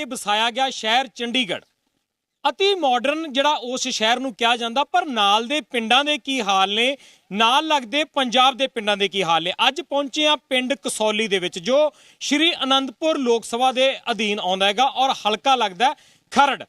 ਕੇ ਵਸਾਇਆ ਗਿਆ ਸ਼ਹਿਰ ਚੰਡੀਗੜ੍ਹ। ਅਤੀ ਮਾਡਰਨ ਜਿਹੜਾ ਉਸ ਸ਼ਹਿਰ ਨੂੰ ਕਿਹਾ ਜਾਂਦਾ, ਪਰ ਨਾਲ ਦੇ ਪਿੰਡਾਂ ਦੇ ਕੀ ਹਾਲ ਨੇ? ਨਾਲ ਲੱਗਦੇ ਪੰਜਾਬ ਦੇ ਪਿੰਡਾਂ ਦੇ ਕੀ ਹਾਲ ਨੇ? ਅੱਜ ਪਹੁੰਚੇ ਆ ਪਿੰਡ ਕਸੌਲੀ ਦੇ ਵਿੱਚ, ਜੋ ਸ਼੍ਰੀ ਅਨੰਦਪੁਰ ਲੋਕ ਸਭਾ ਦੇ ਅਧੀਨ ਆਉਂਦਾ ਹੈਗਾ ਔਰ ਹਲਕਾ ਲੱਗਦਾ ਖਰੜ।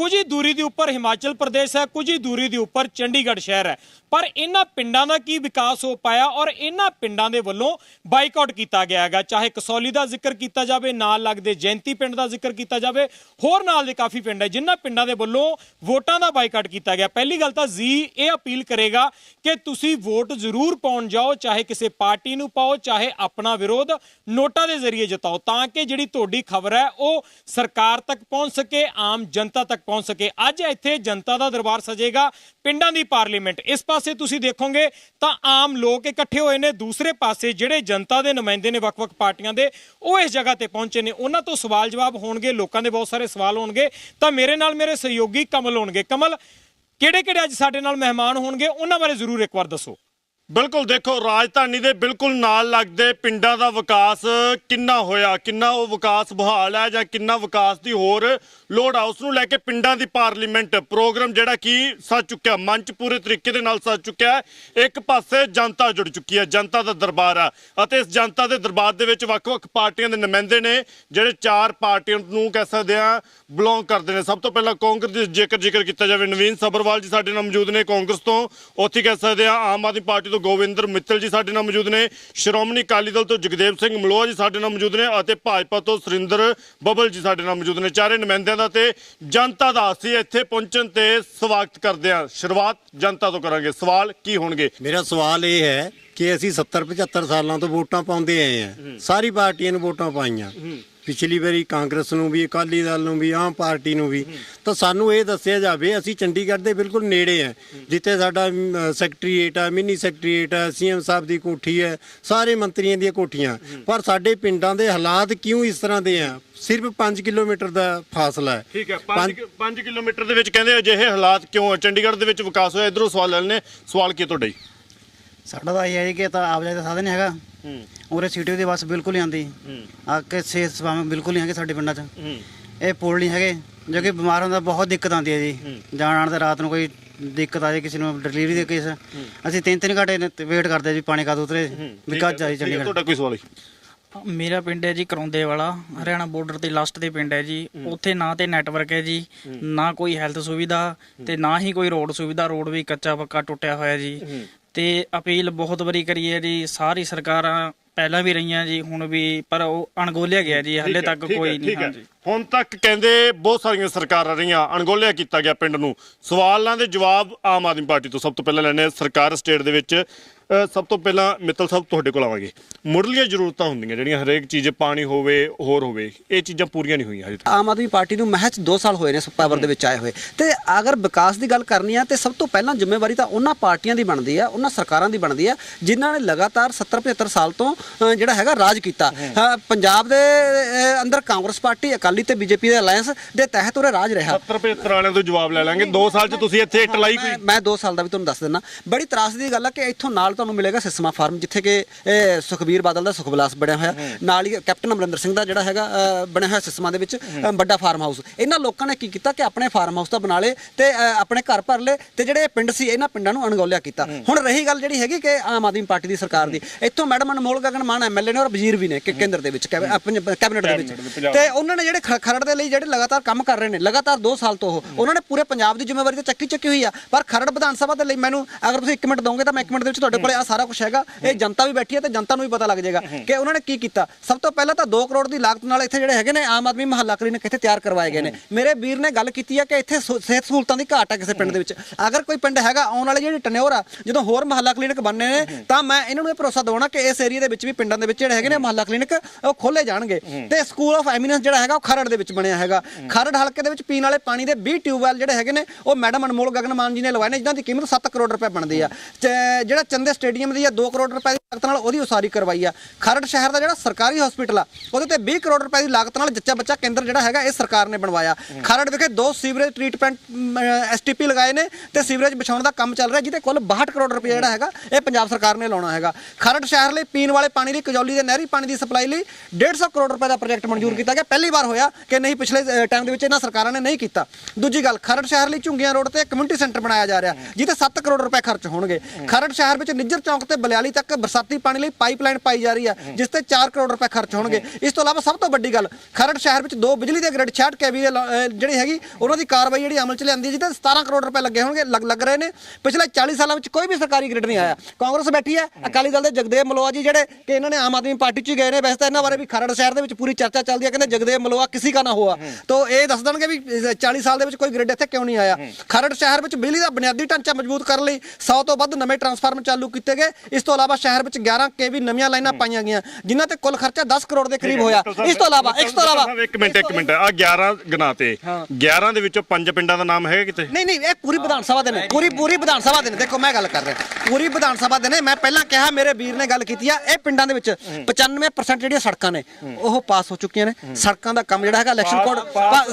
ਕੁਝ ਹੀ ਦੂਰੀ ਦੇ ਉੱਪਰ ਹਿਮਾਚਲ ਪ੍ਰਦੇਸ਼ ਹੈ, ਕੁਝ ਹੀ ਦੂਰੀ ਦੇ ਉੱਪਰ ਚੰਡੀਗੜ੍ਹ ਸ਼ਹਿਰ ਹੈ। ਪਰ ਇਹਨਾਂ ਪਿੰਡਾਂ ਦਾ ਕੀ ਵਿਕਾਸ ਹੋ ਪਾਇਆ ਔਰ ਇਹਨਾਂ ਪਿੰਡਾਂ ਦੇ ਵੱਲੋਂ ਬਾਈਕਾਟ ਕੀਤਾ ਗਿਆ ਹੈਗਾ। ਚਾਹੇ ਕਸੌਲੀ ਦਾ ਜ਼ਿਕਰ ਕੀਤਾ ਜਾਵੇ, ਨਾਲ ਲੱਗਦੇ ਜੈਂਤੀ ਪਿੰਡ ਦਾ ਜ਼ਿਕਰ ਕੀਤਾ ਜਾਵੇ, ਹੋਰ ਨਾਲ ਦੇ ਕਾਫੀ ਪਿੰਡ ਹੈ ਜਿਨ੍ਹਾਂ ਪਿੰਡਾਂ ਦੇ ਵੱਲੋਂ ਵੋਟਾਂ ਦਾ ਬਾਈਕਾਟ ਕੀਤਾ ਗਿਆ। ਪਹਿਲੀ ਗੱਲ ਤਾਂ ਜੀ ਇਹ ਅਪੀਲ ਕਰੇਗਾ ਕਿ ਤੁਸੀਂ ਵੋਟ ਜ਼ਰੂਰ ਪਾਉਣ ਜਾਓ, ਚਾਹੇ ਕਿਸੇ ਪਾਰਟੀ ਨੂੰ ਪਾਓ, ਚਾਹੇ ਆਪਣਾ ਵਿਰੋਧ ਨੋਟਾਂ ਦੇ ਜ਼ਰੀਏ ਜਤਾਓ, ਤਾਂ ਕਿ ਜਿਹੜੀ ਤੁਹਾਡੀ ਖਬਰ ਹੈ ਉਹ ਸਰਕਾਰ ਤੱਕ ਪਹੁੰਚ ਸਕੇ, ਆਮ ਜਨਤਾ ਤੱਕ ਪਹੁੰਚ ਸਕੇ। ਅੱਜ ਇੱਥੇ ਜਨਤਾ ਦਾ ਦਰਬਾਰ ਸਜੇਗਾ ਪਿੰਡਾਂ ਦੀ ਪਾਰਲੀਮੈਂਟ। ਇਸ ਪਾਸੇ ਤੁਸੀਂ ਦੇਖੋਗੇ ਤਾਂ ਆਮ ਲੋਕ ਇਕੱਠੇ ਹੋਏ ਨੇ। ਦੂਸਰੇ ਪਾਸੇ ਜਿਹੜੇ ਜਨਤਾ ਦੇ ਨੁਮਾਇੰਦੇ ਨੇ ਵੱਖ-ਵੱਖ ਪਾਰਟੀਆਂ ਦੇ, ਉਹ ਇਸ ਜਗ੍ਹਾ ਤੇ ਪਹੁੰਚੇ ਨੇ। ਉਹਨਾਂ ਤੋਂ ਸਵਾਲ ਜਵਾਬ ਹੋਣਗੇ, ਲੋਕਾਂ ਦੇ ਬਹੁਤ ਸਾਰੇ ਸਵਾਲ ਹੋਣਗੇ। ਤਾਂ ਮੇਰੇ ਨਾਲ ਮੇਰੇ ਸਹਿਯੋਗੀ ਕਮਲ ਹੋਣਗੇ। ਕਮਲ, ਕਿਹੜੇ-ਕਿਹੜੇ ਅੱਜ ਸਾਡੇ ਨਾਲ ਮਹਿਮਾਨ ਹੋਣਗੇ? ਉਹਨਾਂ ਬਾਰੇ ਜ਼ਰੂਰ ਇੱਕ ਵਾਰ ਦੱਸੋ। ਬਿਲਕੁਲ ਦੇਖੋ, ਰਾਜਧਾਨੀ ਦੇ ਬਿਲਕੁਲ ਨਾਲ ਲੱਗਦੇ ਪਿੰਡਾਂ ਦਾ ਵਿਕਾਸ ਕਿੰਨਾ ਹੋਇਆ, ਕਿੰਨਾ ਉਹ ਵਿਕਾਸ ਬਹਾਲ ਹੈ ਜਾਂ ਕਿੰਨਾ ਵਿਕਾਸ ਦੀ ਹੋਰ ਲੋੜ ਆ ਉਸ ਨੂੰ ਲੈ ਕੇ ਪਿੰਡਾਂ ਦੀ ਪਾਰਲੀਮੈਂਟ ਪ੍ਰੋਗਰਾਮ ਜਿਹੜਾ ਕਿ ਸੱਜ ਚੁੱਕਿਆ, ਮੰਚ ਪੂਰੇ ਤਰੀਕੇ ਦੇ ਨਾਲ ਸੱਜ ਚੁੱਕਿਆ ਇੱਕ ਪਾਸੇ ਜਨਤਾ ਜੁੜ ਚੁੱਕੀ ਹੈ, ਜਨਤਾ ਦਾ ਦਰਬਾਰ ਆ, ਅਤੇ ਇਸ ਜਨਤਾ ਦੇ ਦਰਬਾਰ ਦੇ ਵਿੱਚ ਵੱਖ-ਵੱਖ ਪਾਰਟੀਆਂ ਦੇ ਨੁਮਾਇੰਦੇ ਨੇ, ਜਿਹੜੇ ਚਾਰ ਪਾਰਟੀਆਂ ਨੂੰ ਕਹਿ ਸਕਦੇ ਆ ਬਿਲੋਂਗ ਕਰਦੇ ਨੇ। ਸਭ ਤੋਂ ਪਹਿਲਾਂ ਕਾਂਗਰਸ ਦੀ ਜੇਕਰ ਜ਼ਿਕਰ ਕੀਤਾ ਜਾਵੇ, ਨਵੀਨ ਸਬਰਵਾਲ ਜੀ ਸਾਡੇ ਨਾਲ ਮੌਜੂਦ ਨੇ ਕਾਂਗਰਸ ਤੋਂ, ਉੱਥੇ ਕਹਿ ਸਕਦੇ ਆ ਆਮ ਆਦਮੀ ਪਾਰਟੀ ਤੋਂ ਗੋਵਿੰਦਰ ਮਿੱਤਲ ਜੀ ਸਾਡੇ ਨਾਲ ਮੌਜੂਦ ਨੇ। ਸ਼੍ਰੋਮਣੀ ਅਕਾਲੀ ਦਲ ਤੋਂ ਜਗਦੇਵ ਸਿੰਘ ਮਲੋਆ ਜੀ ਸਾਡੇ ਨਾਲ ਮੌਜੂਦ ਨੇ ਅਤੇ ਭਾਜਪਾ ਤੋਂ ਸੁਰਿੰਦਰ ਬੱਬਲ ਜੀ ਸਾਡੇ ਨਾਲ ਮੌਜੂਦ ਨੇ। ਚਾਰੇ ਨੁਮਾਇੰਦਿਆਂ ਦਾ ਤੇ ਜਨਤਾ ਦਾ ਅਸੀਂ ਇੱਥੇ ਪਹੁੰਚਣ ਤੇ ਸਵਾਗਤ ਕਰਦੇ ਆ ਸ਼ੁਰੂਆਤ ਜਨਤਾ ਤੋਂ ਕਰਾਂਗੇ। ਸਵਾਲ ਕੀ ਹੋਣਗੇ? ਮੇਰਾ ਸਵਾਲ ਇਹ ਹੈ ਕਿ ਅਸੀਂ 70 75 ਸਾਲਾਂ ਤੋਂ ਵੋਟਾਂ ਪਾਉਂਦੇ ਆਏ ਆ ਸਾਰੀ ਪਾਰਟੀਆਂ ਨੂੰ ਵੋਟਾਂ ਪਾਈਆਂ। ਪਿਛਲੀ ਵਾਰੀ ਕਾਂਗਰਸ ਨੂੰ ਵੀ ਅਕਾਲੀ ਦਲ ਨੂੰ ਵੀ ਆਮ ਪਾਰਟੀ ਨੂੰ ਵੀ ਤਾਂ ਸਾਨੂੰ ਇਹ ਦੱਸਿਆ ਜਾਵੇ ਅਸੀਂ ਚੰਡੀਗੜ੍ਹ ਦੇ ਬਿਲਕੁਲ ਨੇੜੇ ਆ ਜਿੱਥੇ ਸਾਡਾ ਸੈਕਟਰੀਏਟ ਆ ਮਿੰਨੀ ਸੈਕਟਰੀਏਟ ਆ ਸੀਐਮ ਸਾਹਿਬ ਦੀ ਕੋਠੀ ਹੈ ਸਾਰੇ ਮੰਤਰੀਆਂ ਦੀਆਂ ਕੋਠੀਆਂ। ਪਰ ਸਾਡੇ ਪਿੰਡਾਂ ਦੇ ਹਾਲਾਤ ਕਿਉਂ ਇਸ ਤਰ੍ਹਾਂ ਦੇ ਆ? ਸਿਰਫ 5 ਕਿਲੋਮੀਟਰ ਦਾ ਫਾਸਲਾ ਹੈ। ਠੀਕ ਹੈ ਪੰਜ- 5 5 ਕਿਲੋਮੀਟਰ ਦੇ ਵਿੱਚ ਕਹਿੰਦੇ ਅਜਿਹੇ ਹਾਲਾਤ ਕਿਉਂ ਆ? ਚੰਡੀਗੜ੍ਹ ਦੇ ਵਿੱਚ ਵਿਕਾਸ ਹੋਇਆ ਇਧਰੋਂ ਸਵਾਲ ਲੈਣੇ ਸਵਾਲ ਕੀ ਤੁਹਾਡਾ? ਸਾਡਾ ਤਾਂ ਇਹ ਹੈ ਜੀ ਕਿ ਤਾਂ ਆਵਾਜਾਈ ਦਾ ਸਾਧਨ ਨਹੀਂ ਹੈਗਾ। ਹੂੰ। ਉਰੇ ਸਿਟੀ ਦੀ ਬੱਸ ਬਿਲਕੁਲ ਨਹੀਂ ਆਉਂਦੀ। ਹੂੰ। ਆ ਕੇ ਸਿਹਤ ਸੇਵਾਵਾਂ ਬਿਲਕੁਲ ਨਹੀਂ ਹੈਗੇ ਸਾਡੇ ਪਿੰਡਾਂ 'ਚ। ਹੂੰ। ਇਹ ਪੁਲ ਨਹੀਂ ਹੈਗੇ ਜੋ ਕਿ ਬਿਮਾਰ ਹੁੰਦਾ ਬਹੁਤ ਦਿੱਕਤ ਆਉਂਦੀ ਹੈ ਜੀ। ਜਾਣ ਆਉਣ ਤੇ ਰਾਤ ਨੂੰ ਕੋਈ ਦਿੱਕਤ ਆ ਜਾਏ ਕਿਸੇ ਨੂੰ ਡਿਲੀਵਰੀ ਦੇ ਕੇਸ। ਅਸੀਂ ਤਿੰਨ ਤਿੰਨ ਘੰਟੇ ਵੇਟ ਕਰਦੇ ਜੀ ਪਾਣੀ ਕਦ ਉਤਰੇ। ਵੀ ਕਦ ਜਾਈ ਚੰਡੀਗੜ੍ਹ। ਤੁਹਾਡਾ ਕੋਈ ਸਵਾਲ ਜੀ ਮੇਰਾ ਪਿੰਡ ਹੈ ਜੀ ਕਰੌਂਦੇ ਵਾਲਾ। ਹਰਿਆਣਾ ਬਾਰਡਰ ਤੇ ਲਾਸਟ ਦੇ ਪਿੰਡ ਹੈ ਜੀ। ਉੱਥੇ ਨਾ ਤੇ ਨੈਟਵਰਕ ਹੈ ਜੀ ਨਾ ਕੋਈ ਹੈਲਥ ਸੁਵਿਧਾ ਤੇ ਨਾ ਹੀ ਕੋਈ ਰੋਡ ਸੁਵਿਧਾ। ਰੋਡ ਵੀ ਕੱਚਾ ਪੱਕਾ ਟੁੱਟਿਆ ਹੋਇਆ ਜੀ। ਤੇ ਅਪੀਲ ਬਹੁਤ ਵਾਰੀ ਕਰੀ ਹੈ ਜੀ ਸਾਰੀ ਸਰਕਾਰਾਂ ਪਹਿਲਾਂ ਵੀ ਰਹੀਆਂ ਜੀ ਹੁਣ ਵੀ ਪਰ ਉਹ ਅਣਗੋਲਿਆ ਗਿਆ ਜੀ ਹਲੇ ਤੱਕ ਕੋਈ ਨਹੀਂ। ਹਾਂਜੀ ਹੁਣ ਤੱਕ ਕਹਿੰਦੇ ਬਹੁਤ ਸਾਰੀਆਂ ਸਰਕਾਰਾਂ ਰਹੀਆਂ ਅਣਗੋਲਿਆ ਕੀਤਾ ਗਿਆ ਪਿੰਡ ਨੂੰ ਸਵਾਲਾਂ ਦੇ ਜਵਾਬ ਆਮ ਆਦਮੀ ਪਾਰਟੀ ਤੋਂ ਸਭ ਤੋਂ ਪਹਿਲਾਂ ਲੈਣੇ। ਸਰਕਾਰ ਸਟੇਟ ਦੇ ਵਿੱਚ ਸਭ ਤੋਂ ਪਹਿਲਾਂ ਮਿੱਤਲ ਸਾਹਿਬ ਤੁਹਾਡੇ ਕੋਲ ਆਵਾਂਗੇ। ਮੁੱਢਲੀਆਂ ਜ਼ਰੂਰਤਾਂ ਹੁੰਦੀਆਂ ਜਿਹੜੀਆਂ ਹਰੇਕ ਚੀਜ਼ ਪਾਣੀ ਹੋਵੇ ਹੋਰ ਹੋਵੇ ਇਹ ਚੀਜ਼ਾਂ ਪੂਰੀਆਂ ਨਹੀਂ ਹੋਈਆਂ ਹਜੇ ਤੱਕ। ਆਮ ਆਦਮੀ ਪਾਰਟੀ ਨੂੰ ਮਹਿਜ 2 ਸਾਲ ਹੋਏ ਨੇ ਪਾਵਰ ਦੇ ਵਿੱਚ ਆਏ ਹੋਏ। ਤੇ ਅਗਰ ਵਿਕਾਸ ਦੀ ਗੱਲ ਕਰਨੀ ਆ ਤੇ ਸਭ ਤੋਂ ਪਹਿਲਾਂ ਜ਼ਿੰਮੇਵਾਰੀ ਤਾਂ ਉਹਨਾਂ ਪਾਰਟੀਆਂ ਦੀ ਬਣਦੀ ਆ ਉਹਨਾਂ ਸਰਕਾਰਾਂ ਦੀ ਬਣਦੀ ਆ ਜਿਨ੍ਹਾਂ ਨੇ ਲਗਾਤਾਰ 70 75 ਸਾਲ ਤੋਂ ਅ, ਜਿਹੜਾ ਹੈਗਾ ਰਾਜ ਕੀਤਾ। ਅ, ਪੰਜਾਬ ਦੇ ਅ, ਅੰਦਰ ਕਾਂਗਰਸ ਪਾਰਟੀ ਅਕਾਲੀ ਤੇ ਬੀਜੇਪੀ ਦੇ ਅਲਾਈਅੰਸ ਦੇ ਤਹਿਤ ਉਰੇ ਰਾਜ ਰਿਹਾ। 70 75 ਵਾਲਿਆਂ ਤੋਂ ਜਵਾਬ ਲੈ ਲਾਂਗੇ। 2 ਸਾਲ 'ਚ ਤੁਸੀਂ ਇੱਥੇ ਇੱਟ ਲਾਈ ਕੋਈ ਮੈਂ- ਮੈਂ 2 ਸਾਲ ਦਾ ਵੀ ਤੁਹਾਨੂੰ ਦੱਸ ਦਿੰਦਾ। ਬੜੀ ਤਰਾਸਦੀ ਦੀ ਗੱਲ ਆ ਕਿ ਇੱਥੋਂ ਨਾਲ ਤੁਹਾਨੂੰ ਮਿਲੇਗਾ ਸਿਸਮਾ ਫਾਰਮ ਜਿੱਥੇ ਕਿ ਇਹ ਸੁਖਬੀਰ ਬਾਦਲ ਦਾ ਸੁਖਬਲਾਸ ਬਣਿਆ ਹੋਇਆ। ਨਾਲ ਹੀ ਕੈਪਟਨ ਅਮਰਿੰਦਰ ਸਿੰਘ ਦਾ ਜਿਹੜਾ ਹੈਗਾ ਬਣਿਆ ਹੋਇਆ ਸਿਸਮਾ ਦੇ ਵਿੱਚ ਵੱਡਾ ਫਾਰਮ ਹਾਊਸ। ਇਹਨਾਂ ਲੋਕਾਂ ਨੇ ਕੀ ਕੀਤਾ ਕਿ ਆਪਣੇ ਫਾਰਮ ਹਾਊਸ ਤਾਂ ਬਣਾ ਲਏ ਤੇ ਆਪਣੇ ਘਰ ਭਰ ਲਏ ਤੇ ਜਿਹੜੇ ਪਿੰਡ ਸੀ ਇਹਨਾਂ ਪਿੰਡਾਂ ਨੂੰ ਅਣਗੌਲਿਆ ਕੀਤਾ। ਹੁਣ ਰਹੀ ਗੱਲ ਜਿਹੜੀ ਹੈਗੀ ਕਿ ਆਮ ਆਦਮੀ ਪਾਰਟੀ ਦੀ ਸਰਕਾਰ ਦੀ। ਇੱਥੋਂ ਮੈਡਮ ਅਨਮੋਲ ਗਗਨ ਮਾਨ ਐਮਐਲਏ ਨੇ ਔਰ ਵਜ਼ੀਰ ਵੀ ਨੇ ਕਿ ਕੇਂਦਰ ਦੇ ਵਿੱਚ ਕੈਬਨਿਟ ਦੇ ਵਿੱਚ। ਤੇ ਉਹਨਾਂ ਨੇ ਜਿਹੜੇ ਖਰੜ ਦੇ ਲਈ ਜਿਹੜੇ ਲਗਾਤਾਰ ਕੰਮ ਕਰ ਰਹੇ ਨੇ ਲਗਾਤਾਰ 2 ਸਾਲ ਤੋਂ ਉਹ ਉਹਨਾਂ ਨੇ ਪੂਰੇ ਪੰਜਾਬ ਦੀ ਜ਼ਿੰਮੇਵਾਰੀ ਤੇ ਚੱਕੀ ਚੱਕੀ ਹੋਈ ਆ। ਪਰ ਖਰੜ ਵਿਧਾਨ ਸਭਾ ਦੇ ਲਈ ਮੈਨੂੰ ਅਗਰ ਤੁਸੀਂ 1 ਮਿੰਟ ਦੋਗੇ ਤਾਂ ਮੈਂ 1 ਮਿੰਟ ਦੇ ਵਿੱਚ ਤੁਹਾਡੇ ਕੋਲੇ ਆ ਸਾਰਾ ਕੁਝ ਹੈਗਾ। ਇਹ ਜਨਤਾ ਵੀ ਬੈਠੀ ਹੈ ਤੇ ਜਨਤਾ ਨੂੰ ਵੀ ਪਤਾ ਲੱਗ ਜਾਏਗਾ ਕਿ ਉਹਨਾਂ ਨੇ ਕੀ ਕੀਤਾ। ਸਭ ਤੋਂ ਪਹਿਲਾਂ ਤਾਂ 2 ਕਰੋੜ ਦੀ ਲਾਗਤ ਨਾਲ ਇੱਥੇ ਜਿਹੜੇ ਹੈਗੇ ਨੇ ਆਮ ਆਦਮੀ ਮਹੱਲਾ ਕਲੀਨਿਕ ਇੱਥੇ ਤਿਆਰ ਕਰਵਾਏ ਗਏ ਨੇ। ਮੇਰੇ ਵੀਰ ਨੇ ਗੱਲ ਕੀਤੀ ਹੈ ਕਿ ਇੱਥੇ ਸਿਹਤ ਸਹੂਲਤਾਂ ਦੀ ਘਾਟ ਹੈ ਕਿਸੇ ਪਿੰਡ ਦੇ ਵਿੱਚ। ਅਗਰ ਕੋਈ ਪਿੰਡ ਹੈਗਾ ਆਉਣ ਵਾਲੇ ਜਿਹੜੀ ਟਨਿਓਰ ਆ ਜਦੋਂ ਹੋਰ ਮਹੱਲਾ ਕਲੀਨਿਕ ਬਣਨੇ ਨੇ ਤਾਂ ਮੈਂ ਇਹਨਾਂ ਨੂੰ ਇਹ ਭਰੋਸਾ ਦਵਾਉਣਾ ਕਿ ਇਸ ਏਰੀਆ ਦੇ ਵਿੱਚ ਵੀ ਪਿੰਡਾਂ ਦੇ ਵਿੱਚ ਜਿਹੜੇ ਹੈਗੇ ਨੇ ਮਹੱਲਾ ਕਲੀਨਿਕ ਉਹ ਖੋਲੇ ਜਾਣਗੇ। ਤੇ ਸਕੂਲ ਆਫ ਐਮੀਨੈਂਸ ਜਿਹੜਾ ਹੈਗਾ ਉਹ ਖਰੜ ਦੇ ਵਿੱਚ ਬਣਿਆ ਹੈਗਾ। ਖਰੜ ਹਲਕੇ ਦੇ ਵਿੱਚ ਪੀਣ ਵਾਲੇ ਪਾਣੀ ਦੇ 20 ਟਿਊਬਵੈਲ ਜਿਹੜੇ ਹੈਗੇ ਨੇ ਉਹ ਮੈਡਮ ਅਨਮੋਲ ਗਗਨ ਮਾਨ ਜੀ ਨੇ ਲਵਾਏ ਨੇ ਜਿਨ੍ਹਾਂ ਦੀ ਕੀਮਤ 7 ਕਰੋੜ ਰੁਪਏ ਬਣਦੀ ਆ। ਜਿਹੜਾ ਚੰਦੇ ਸਟੇਡੀਅਮ ਦੀ ਆ 2 ਕਰੋੜ ਰੁਪਏ ਦੀ ਲਾਗਤ ਨਾਲ ਉਹਦੀ ਉਸਾਰੀ ਕਰਵਾਈ ਆ। ਖਰੜ ਸ਼ਹਿਰ ਦਾ ਜਿਹੜਾ ਸਰਕਾਰੀ ਹਸਪੀਟਲ ਆ, ਉਹਦੇ ਤੇ 20 ਕਰੋੜ ਰੁਪਏ ਦੀ ਲਾਗਤ ਨਾਲ ਜੱਚਾ ਬੱਚਾ ਕੇਂਦਰ ਜਿਹੜਾ ਹੈਗਾ, ਇਹ ਸਰਕਾਰ ਨੇ ਬਣਵਾਇਆ। ਖਰੜ ਵਿਖੇ ਦੋ ਸੀਵਰੇਜ ਟ੍ਰੀਟਮੈਂਟ ਐਸਟੀਪੀ ਲਗਾਏ ਨੇ ਤੇ ਸੀਵਰੇਜ ਵਿਛਾਉਣ ਦਾ ਕੰਮ ਚੱਲ ਰਿਹਾ, ਜਿਹਦੇ ਕੁੱਲ 62 ਕਰੋੜ ਰੁਪਏ ਜਿਹੜਾ ਹੈਗਾ, ਇਹ ਪੰਜਾਬ ਸਰਕਾਰ ਨੇ ਲਾਉਣਾ ਹੈਗਾ। ਖਰੜ ਸ਼ਹਿਰ ਲਈ ਪੀਣ ਵਾਲੇ ਪਾਣੀ ਲਈ ਕਜੌਲੀ ਦੇ ਨਹਿਰੀ ਪਾਣੀ ਦੀ ਸਪਲਾਈ ਲਈ 150 ਕਰੋੜ ਰੁਪਏ ਦਾ ਪ੍ਰੋਜੈਕਟ ਮਨਜ਼ੂਰ ਕੀਤਾ ਗਿਆ। ਪਹਿਲੀ ਵਾਰ ਹੋਇਆ ਕਿ ਨਹੀਂ ਪਿਛਲੇ ਟਾਈਮ ਦੇ ਵਿੱਚ ਇਹਨਾਂ ਸਰਕਾਰਾਂ ਨੇ ਨਹੀਂ ਕੀਤਾ। ਦੂਜੀ ਗੱਲ, ਖਰੜ ਸ਼ਹਿਰ ਲਈ ਝੁੰਗੀਆਂ ਰੋਡ ਤੇ ਕਮਿਊਨਿਟੀ ਸੈਂਟਰ ਬਣਾਇਆ ਜਾ ਰਿਹਾ, ਜਿਹਦੇ 7 ਕਰੋੜ ਰੁਪਏ ਖਰਚ ਹੋਣਗੇ। ਖਰੜ ਸ਼ਹਿਰ ਵਿੱਚ ਨਿੱਜਰ ਚੌਂਕ ਤੇ ਬਲਿਆਲੀ ਤੱਕ ਬਰਸਾਤੀ ਪਾਣੀ ਲਈ ਪਾਈਪਲਾਈਨ ਪਾਈ ਜਾ ਰਹੀ ਹੈ ਜਿਸ ਤੇ 4 ਕਰੋੜ ਰੁਪਏ ਖਰਚ ਹੋਣਗੇ। ਇਸ ਤੋਂ ਇਲਾਵਾ ਸਭ ਤੋਂ ਵੱਡੀ ਗੱਲ ਖਰੜ ਸ਼ਹਿਰ ਵਿੱਚ ਦੋ ਬਿਜਲੀ ਦੇ ਗ੍ਰਿਡ 66 ਕੇਵੀ ਜਿਹੜੀ ਹੈਗੀ ਉਹਨਾਂ ਦੀ ਕਾਰਵਾਈ ਜਿਹੜੀ ਅਮਲ ਚ ਲਿਆਂਦੀ ਜਿਹਦੇ 17 ਕਰੋੜ ਰੁਪਏ ਲੱਗੇ ਹੋਣਗੇ ਲੱਗ ਲੱਗ ਰਹੇ ਨੇ। ਪਿਛਲੇ 40 ਸਾਲਾਂ ਵਿੱਚ ਕੋਈ ਵੀ ਸਰਕਾਰੀ ਗ੍ਰਿਡ ਨਹੀਂ ਆਇਆ। ਕਾਂਗਰਸ ਬੈਠੀ ਹੈ ਅਕਾਲੀ ਦਲ ਦੇ ਜਗਦੇਵ ਮਲੋਆ ਜੀ ਜਿਹੜੇ ਕਿ ਇਹਨਾਂ ਨੇ ਆਮ ਆਦਮੀ ਪਾਰਟੀ ਚ ਹੀ ਗਏ ਨੇ। ਵੈਸੇ ਤਾਂ ਇਹਨਾਂ ਬਾਰੇ ਵੀ ਖਰੜ ਸ਼ਹਿਰ ਦੇ ਵਿੱਚ ਪੂਰੀ ਚਰਚਾ ਚੱਲਦੀ ਹੈ ਕਹਿੰਦੇ ਜਗਦੇਵ ਮਲੋਆ ਕਿਸੇ ਦਾ ਨਾ ਹੋਆ। ਤੋ ਇਹ ਦੱਸ ਦੇਣਗੇ ਵੀ 40 ਸਾਲ ਦੇ ਵਿੱਚ ਕੋਈ ਗ੍ਰਿਡ ਇੱਥੇ ਕਿਉਂ ਨਹੀਂ ਆਇਆ? ਖਰੜ ਸ਼ਹਿਰ ਵਿੱਚ ਬਿਜਲੀ ਦਾ ਬੁਨਿਆਦੀ ਢਾਂਚਾ ਮਜ਼ਬੂਤ ਕਰਨ ਲਈ 100 ਤੋਂ ਵੱਧ ਨਵੇਂ ਟਰਾਂਸਫਾਰਮਰ ਚਾਲੂ ਕੀਤੇ ਗਏ। ਇਸ ਤੋਂ ਇਲਾਵਾ ਸ਼ਹਿਰ ਵਿੱਚ 11 ਕੇਵੀ ਨਵੀਆਂ ਲਾਈਨਾਂ ਪਾਈਆਂ ਗਈਆਂ ਜਿਨ੍ਹਾਂ ਤੇ ਕੁੱਲ ਖਰਚਾ 10 ਕਰੋੜ ਦੇ ਕਰੀਬ ਹੋਇਆ। ਇਸ ਤੋਂ ਇਲਾਵਾ ਇਸ ਤੋਂ ਇਲਾਵਾ ਇੱਕ ਮਿੰਟ ਇੱਕ ਮਿੰਟ ਆ 11 ਗਨਾਤੇ 11 ਦੇ ਵਿੱਚੋਂ ਪੰਜ ਪਿੰਡਾਂ ਦਾ ਨਾਮ ਹੈਗਾ ਕਿਤੇ? ਨਹੀਂ ਨਹੀਂ ਇਹ ਪੂਰੀ ਵਿਧਾਨ ਸਭਾ ਦੇ ਨੇ ਪੂਰੀ ਪੂਰੀ ਵਿਧਾਨ ਸਭਾ ਦੇ ਨੇ। ਦੇਖੋ ਮੈਂ ਗੱਲ ਕਰ ਰਿਹਾ। ਪੂਰੀ ਵਿਧਾਨ ਸਭਾ ਦੇ ਨੇ। ਮੈਂ ਪਹਿਲਾਂ ਕਿਹਾ ਮੇਰੇ ਵੀਰ ਨੇ ਗੱਲ ਕੀਤੀ ਆ ਇਹ ਪਿੰਡਾਂ ਦੇ ਵਿੱਚ 95% ਜਿਹੜੀਆਂ ਸੜਕਾਂ ਨੇ ਉਹ ਪਾਸ ਹੋ ਚੁੱਕੀਆਂ ਨੇ। ਸੜਕਾਂ ਦਾ ਕੰਮ ਜਿਹੜਾ ਹੈਗਾ ਇਲੈਕਸ਼ਨ ਕੋਡ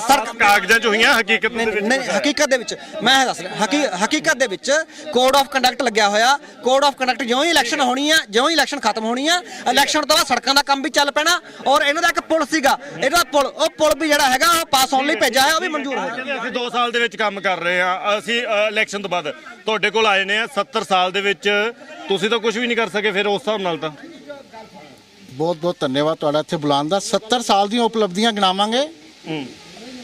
ਸੜਕ ਕਾਗਜ਼ਾਂ 'ਚ ਹੋਈਆਂ ਹਕੀਕਤ ਦੇ ਵਿੱਚ। ਨਹੀਂ ਹਕੀਕਤ ਦੇ ਵਿੱਚ। ਮੈਂ ਦੱਸ ਰਿਹਾ ਹਕੀ ਹਕੀਕਤ ਦੇ ਵਿੱਚ ਕੋਡ ਆਫ ਕੰਡਕਟ ਲੱਗਿਆ ਹੋਇਆ। ਕੋਡ ਆਫ ਕੰਡਕਟ ਜਿਉਂ ਹੀ ਇਲੈਕਸ਼ਨ ਹੋਣੀ ਆ ਜਿਉਂ ਹੀ ਇਲੈਕਸ਼ਨ ਖਤਮ ਹੋਣੀ ਆ ਇਲੈਕਸ਼ਨ ਤੋਂ ਬਾਅਦ ਸੜਕਾਂ ਦਾ ਕੰਮ ਵੀ ਚੱਲ ਪੈਣਾ ਔਰ ਇਹਨਾਂ ਦਾ ਇੱਕ ਪੁਲ ਸੀਗਾ ਇਹਦਾ ਪੁਲ ਉਹ ਪੁਲ ਵੀ ਜਿਹੜਾ ਹੈਗਾ ਉਹ ਪਾਸ ਹੋਣ ਲਈ ਭੇਜਿਆ ਹੈ ਉਹ ਵੀ ਮਨਜ਼ੂਰ ਹੋ ਗਿਆ ਅਸੀਂ 2 ਸਾਲ ਦੇ ਵਿੱਚ ਕੰਮ ਕਰ ਰਹੇ ਆ ਅਸੀਂ ਇਲੈਕਸ਼ਨ ਤੋਂ ਬਾਅਦ ਤੁਹਾਡੇ ਕੋਲ ਆਏ ਨੇ 70 ਸਾਲ ਦੇ ਵਿੱਚ। ਤੁਸੀਂ ਤਾਂ ਕੁਝ ਵੀ ਨਹੀਂ ਕਰ ਸਕੇ ਫਿਰ ਉਸ ਹਿਸਾਬ ਨਾਲ ਤਾਂ। ਬਹੁਤ ਬਹੁਤ ਧੰਨਵਾਦ ਤੁਹਾਡਾ ਇੱਥੇ ਬੁਲਾਉਣ ਦਾ। 70 ਸਾਲ ਦੀਆਂ ਉਪਲਬਧੀਆਂ ਗਿਣਾਵਾਂਗੇ।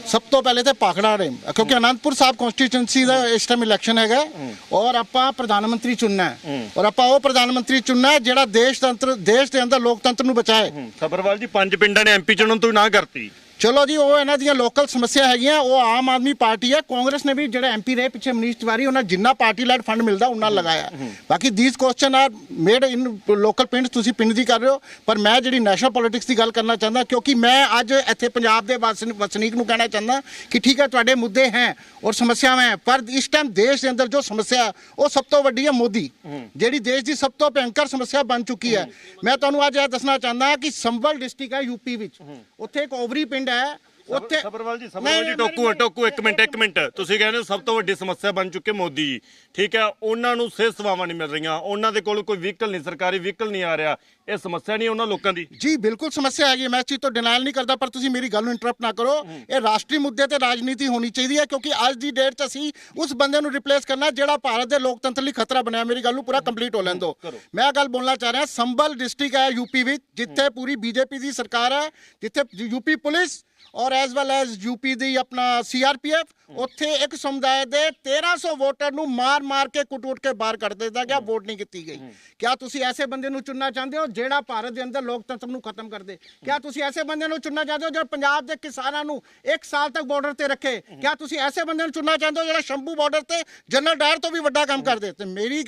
ਸਭ ਤੋਂ ਪਹਿਲੇ ਤੇ ਪਾਖੜਾ ਰੇ ਕਿਉਂਕਿ ਅਨੰਦਪੁਰ ਸਾਹਿਬ ਕਨਸਟੀਟਿਊਂਸੀ ਦਾ ਇਸ ਟਾਈਮ ਇਲੈਕਸ਼ਨ ਹੈਗਾ ਔਰ ਆਪਾਂ ਪ੍ਰਧਾਨ ਮੰਤਰੀ ਚੁਣਨਾ ਹੈ ਔਰ ਆਪਾਂ ਉਹ ਪ੍ਰਧਾਨ ਮੰਤਰੀ ਚੁਣਨਾ ਜਿਹੜਾ ਦੇਸ਼ ਤੰਤਰ ਦੇਸ਼ ਦੇ ਅੰਦਰ ਲੋਕਤੰਤਰ ਨੂੰ ਬਚਾਏ ਸਬਰਵਾਲ ਜੀ ਪੰਜ ਪਿੰਡਾਂ ਨੇ ਐਮਪੀ ਚੁਣਨ ਤੋਂ ਨਾ ਕਰਤੀ ਚਲੋ ਜੀ ਉਹ ਇਹਨਾਂ ਦੀਆਂ ਲੋਕਲ ਸਮੱਸਿਆ ਹੈਗੀਆਂ ਉਹ ਆਮ ਆਦਮੀ ਪਾਰਟੀ ਹੈ। ਕਾਂਗਰਸ ਨੇ ਵੀ ਜਿਹੜੇ ਐਮਪੀ ਰਹੇ ਪਿੱਛੇ ਮਨੀਸ਼ ਤਿਵਾਰੀ ਉਹਨਾਂ ਜਿੰਨਾ ਪਾਰਟੀ ਲੈਡ ਫੰਡ ਮਿਲਦਾ ਉਹਨਾਂ ਲਗਾਇਆ। ਬਾਕੀ these question are made in local ਪਿੰਡ ਤੁਸੀਂ ਪਿੰਡ ਦੀ ਕਰ ਰਹੇ ਹੋ। ਪਰ ਮੈਂ ਜਿਹੜੀ ਨੈਸ਼ਨਲ ਪੋਲਿਟਿਕਸ ਦੀ ਗੱਲ ਕਰਨਾ ਚਾਹੁੰਦਾ ਕਿਉਂਕਿ ਮੈਂ ਅੱਜ ਇੱਥੇ ਪੰਜਾਬ ਦੇ ਵਸਨ- ਵਸਨੀਕ ਨੂੰ ਕਹਿਣਾ ਚਾਹੁੰਦਾ ਕਿ ਠੀਕ ਹੈ ਤੁਹਾਡੇ ਮੁੱਦੇ ਹੈ ਔਰ ਸਮੱਸਿਆਵਾਂ ਹੈ ਪਰ ਇਸ ਟਾਈਮ ਦੇਸ਼ ਦੇ ਅੰਦਰ ਜੋ ਸਮੱਸਿਆ ਉਹ ਸਭ ਤੋਂ ਵੱਡੀ ਹੈ ਮੋਦੀ। ਜਿਹੜੀ ਦੇਸ਼ ਦੀ ਸਭ ਤੋਂ ਭਿਆਨਕ ਸਮੱਸਿਆ ਬਣ ਚੁੱਕੀ ਹੈ। ਮੈਂ ਤੁਹਾਨੂੰ ਅੱਜ ਇਹ ਦੱਸਣਾ ਚਾਹੁੰਦਾ ਕਿ ਸੰਭਲ ਡਿਸਟ੍ਰਿਕਟ ਹੈ ਯੂਪੀ ਵਿੱਚ। ਉੱਥੇ ਇੱਕ ਓਵਰੀ ਪਿੰਡ ਹੈ ਉੱਥੇ ਸਬਰਵਾਲ ਜੀ ਸਬਰਵਾਲ ਜੀ ਟੋਕੂ ਟੋਕੂ ਇੱਕ ਮਿੰਟ ਇੱਕ ਮਿੰਟ। ਤੁਸੀਂ ਕਹਿੰਦੇ ਹੋ ਸਭ ਤੋਂ ਵੱਡੀ ਸਮੱਸਿਆ ਬਣ ਚੁੱਕੇ ਮੋਦੀ ਜੀ। ਠੀਕ ਹੈ ਉਹਨਾਂ ਨੂੰ ਸਿਹਤ ਸੇਵਾਵਾਂ ਨਹੀਂ ਮਿਲ ਰਹੀਆਂ ਉਹਨਾਂ ਦੇ ਕੋਲ ਕੋਈ ਵਹੀਕਲ ਨਹੀਂ ਸਰਕਾਰੀ ਵਹੀਕਲ ਨਹੀਂ ਆ ਰਿਹਾ। ਇਹ ਸਮੱਸਿਆ ਨਹੀਂ ਉਹਨਾਂ ਲੋਕਾਂ ਦੀ। ਜੀ ਬਿਲਕੁਲ ਸਮੱਸਿਆ ਹੈਗੀ ਮੈਂ ਇਸ ਚੀਜ਼ ਤੋਂ ਡਿਨਾਈਲ ਨਹੀਂ ਕਰਦਾ ਪਰ ਤੁਸੀਂ ਮੇਰੀ ਗੱਲ ਨੂੰ ਇੰਟਰਰਪਟ ਨਾ ਕਰੋ। ਇਹ ਰਾਸ਼ਟਰੀ ਮੁੱਦੇ ਤੇ ਰਾਜਨੀਤੀ ਹੋਣੀ ਚਾਹੀਦੀ ਹੈ ਕਿਉਂਕਿ ਅੱਜ ਦੀ ਡੇਟ 'ਚ ਅਸੀਂ ਉਸ ਬੰਦੇ ਨੂੰ ਰਿਪਲੇਸ ਕਰਨਾ ਜਿਹੜਾ ਭਾਰਤ ਦੇ ਲੋਕਤੰਤਰ ਲਈ ਖਤਰਾ ਬਣਿਆ। ਮੇਰੀ ਗੱਲ ਨੂੰ ਪੂਰਾ ਕੰਪਲੀਟ ਹੋ ਲੈਣ ਦਿਓ। ਮੈਂ ਗੱਲ ਬੋਲਣਾ ਚਾਹ ਰਿਹਾ ਸੰਭਲ ਡਿਸਟ੍ਰਿਕਟ ਹੈ ਯੂਪੀ ਵਿੱਚ ਜਿੱਥੇ ਪੂਰੀ ਬੀਜੇਪੀ ਦੀ ਸਰਕਾਰ ਹੈ ਜਿੱਥੇ ਯੂਪੀ ਪੁਲਿਸ ਔਰ ਐਸ ਵੈਲ ਐਸ ਯੂਪੀ ਦੀ ਆਪਣਾ ਸੀਆਰਪੀਐਫ ਉੱਥੇ ਇੱਕ ਸਮੁਦਾਇ ਦੇ 1300 ਵੋਟਰ ਨੂੰ ਮਾਰ-ਮਾਰ ਕੇ ਕੁੱਟ-ਕੁੱਟ ਕੇ ਬਾਹਰ ਕੱਢ ਦਿੱਤਾ ਗਿਆ। ਵੋਟ ਨਹੀਂ ਕੀਤੀ ਗਈ। ਕਿਆ ਤੁਸੀਂ ਐਸੇ ਬੰਦੇ ਨੂੰ ਚੁਣਨਾ ਚਾਹੁੰਦੇ ਹੋ ਜਿਹੜਾ ਭਾਰਤ ਦੇ ਅੰਦਰ ਲੋਕਤੰਤਰ ਨੂੰ ਖਤਮ ਕਰ ਦੇ। ਕਿਆ ਤੁਸੀਂ ਐਸੇ ਬੰਦੇ ਨੂੰ ਚੁਣਨਾ ਚਾਹੁੰਦੇ ਹੋ ਜਿਹੜਾ ਪੰਜਾਬ ਦੇ ਕਿਸਾਨਾਂ ਨੂੰ ਇੱਕ ਸਾਲ ਤੱਕ ਬਾਰਡਰ ਤੇ ਰੱਖੇ? ਕਿਆ ਤੁਸੀਂ ਐਸੇ ਬੰਦੇ ਨੂੰ ਚੁਣਨਾ ਚਾਹੁੰਦੇ ਹੋ ਜਿਹੜਾ ਸ਼ੰਭੂ ਬਾਰਡਰ ਤੇ ਜਨਰਲ ਡਾਇਰ ਤੋਂ ਵੀ ਵੱਡਾ ਕੰਮ ਕਰ ਦੇ ਤੇ ਮੇਰੀ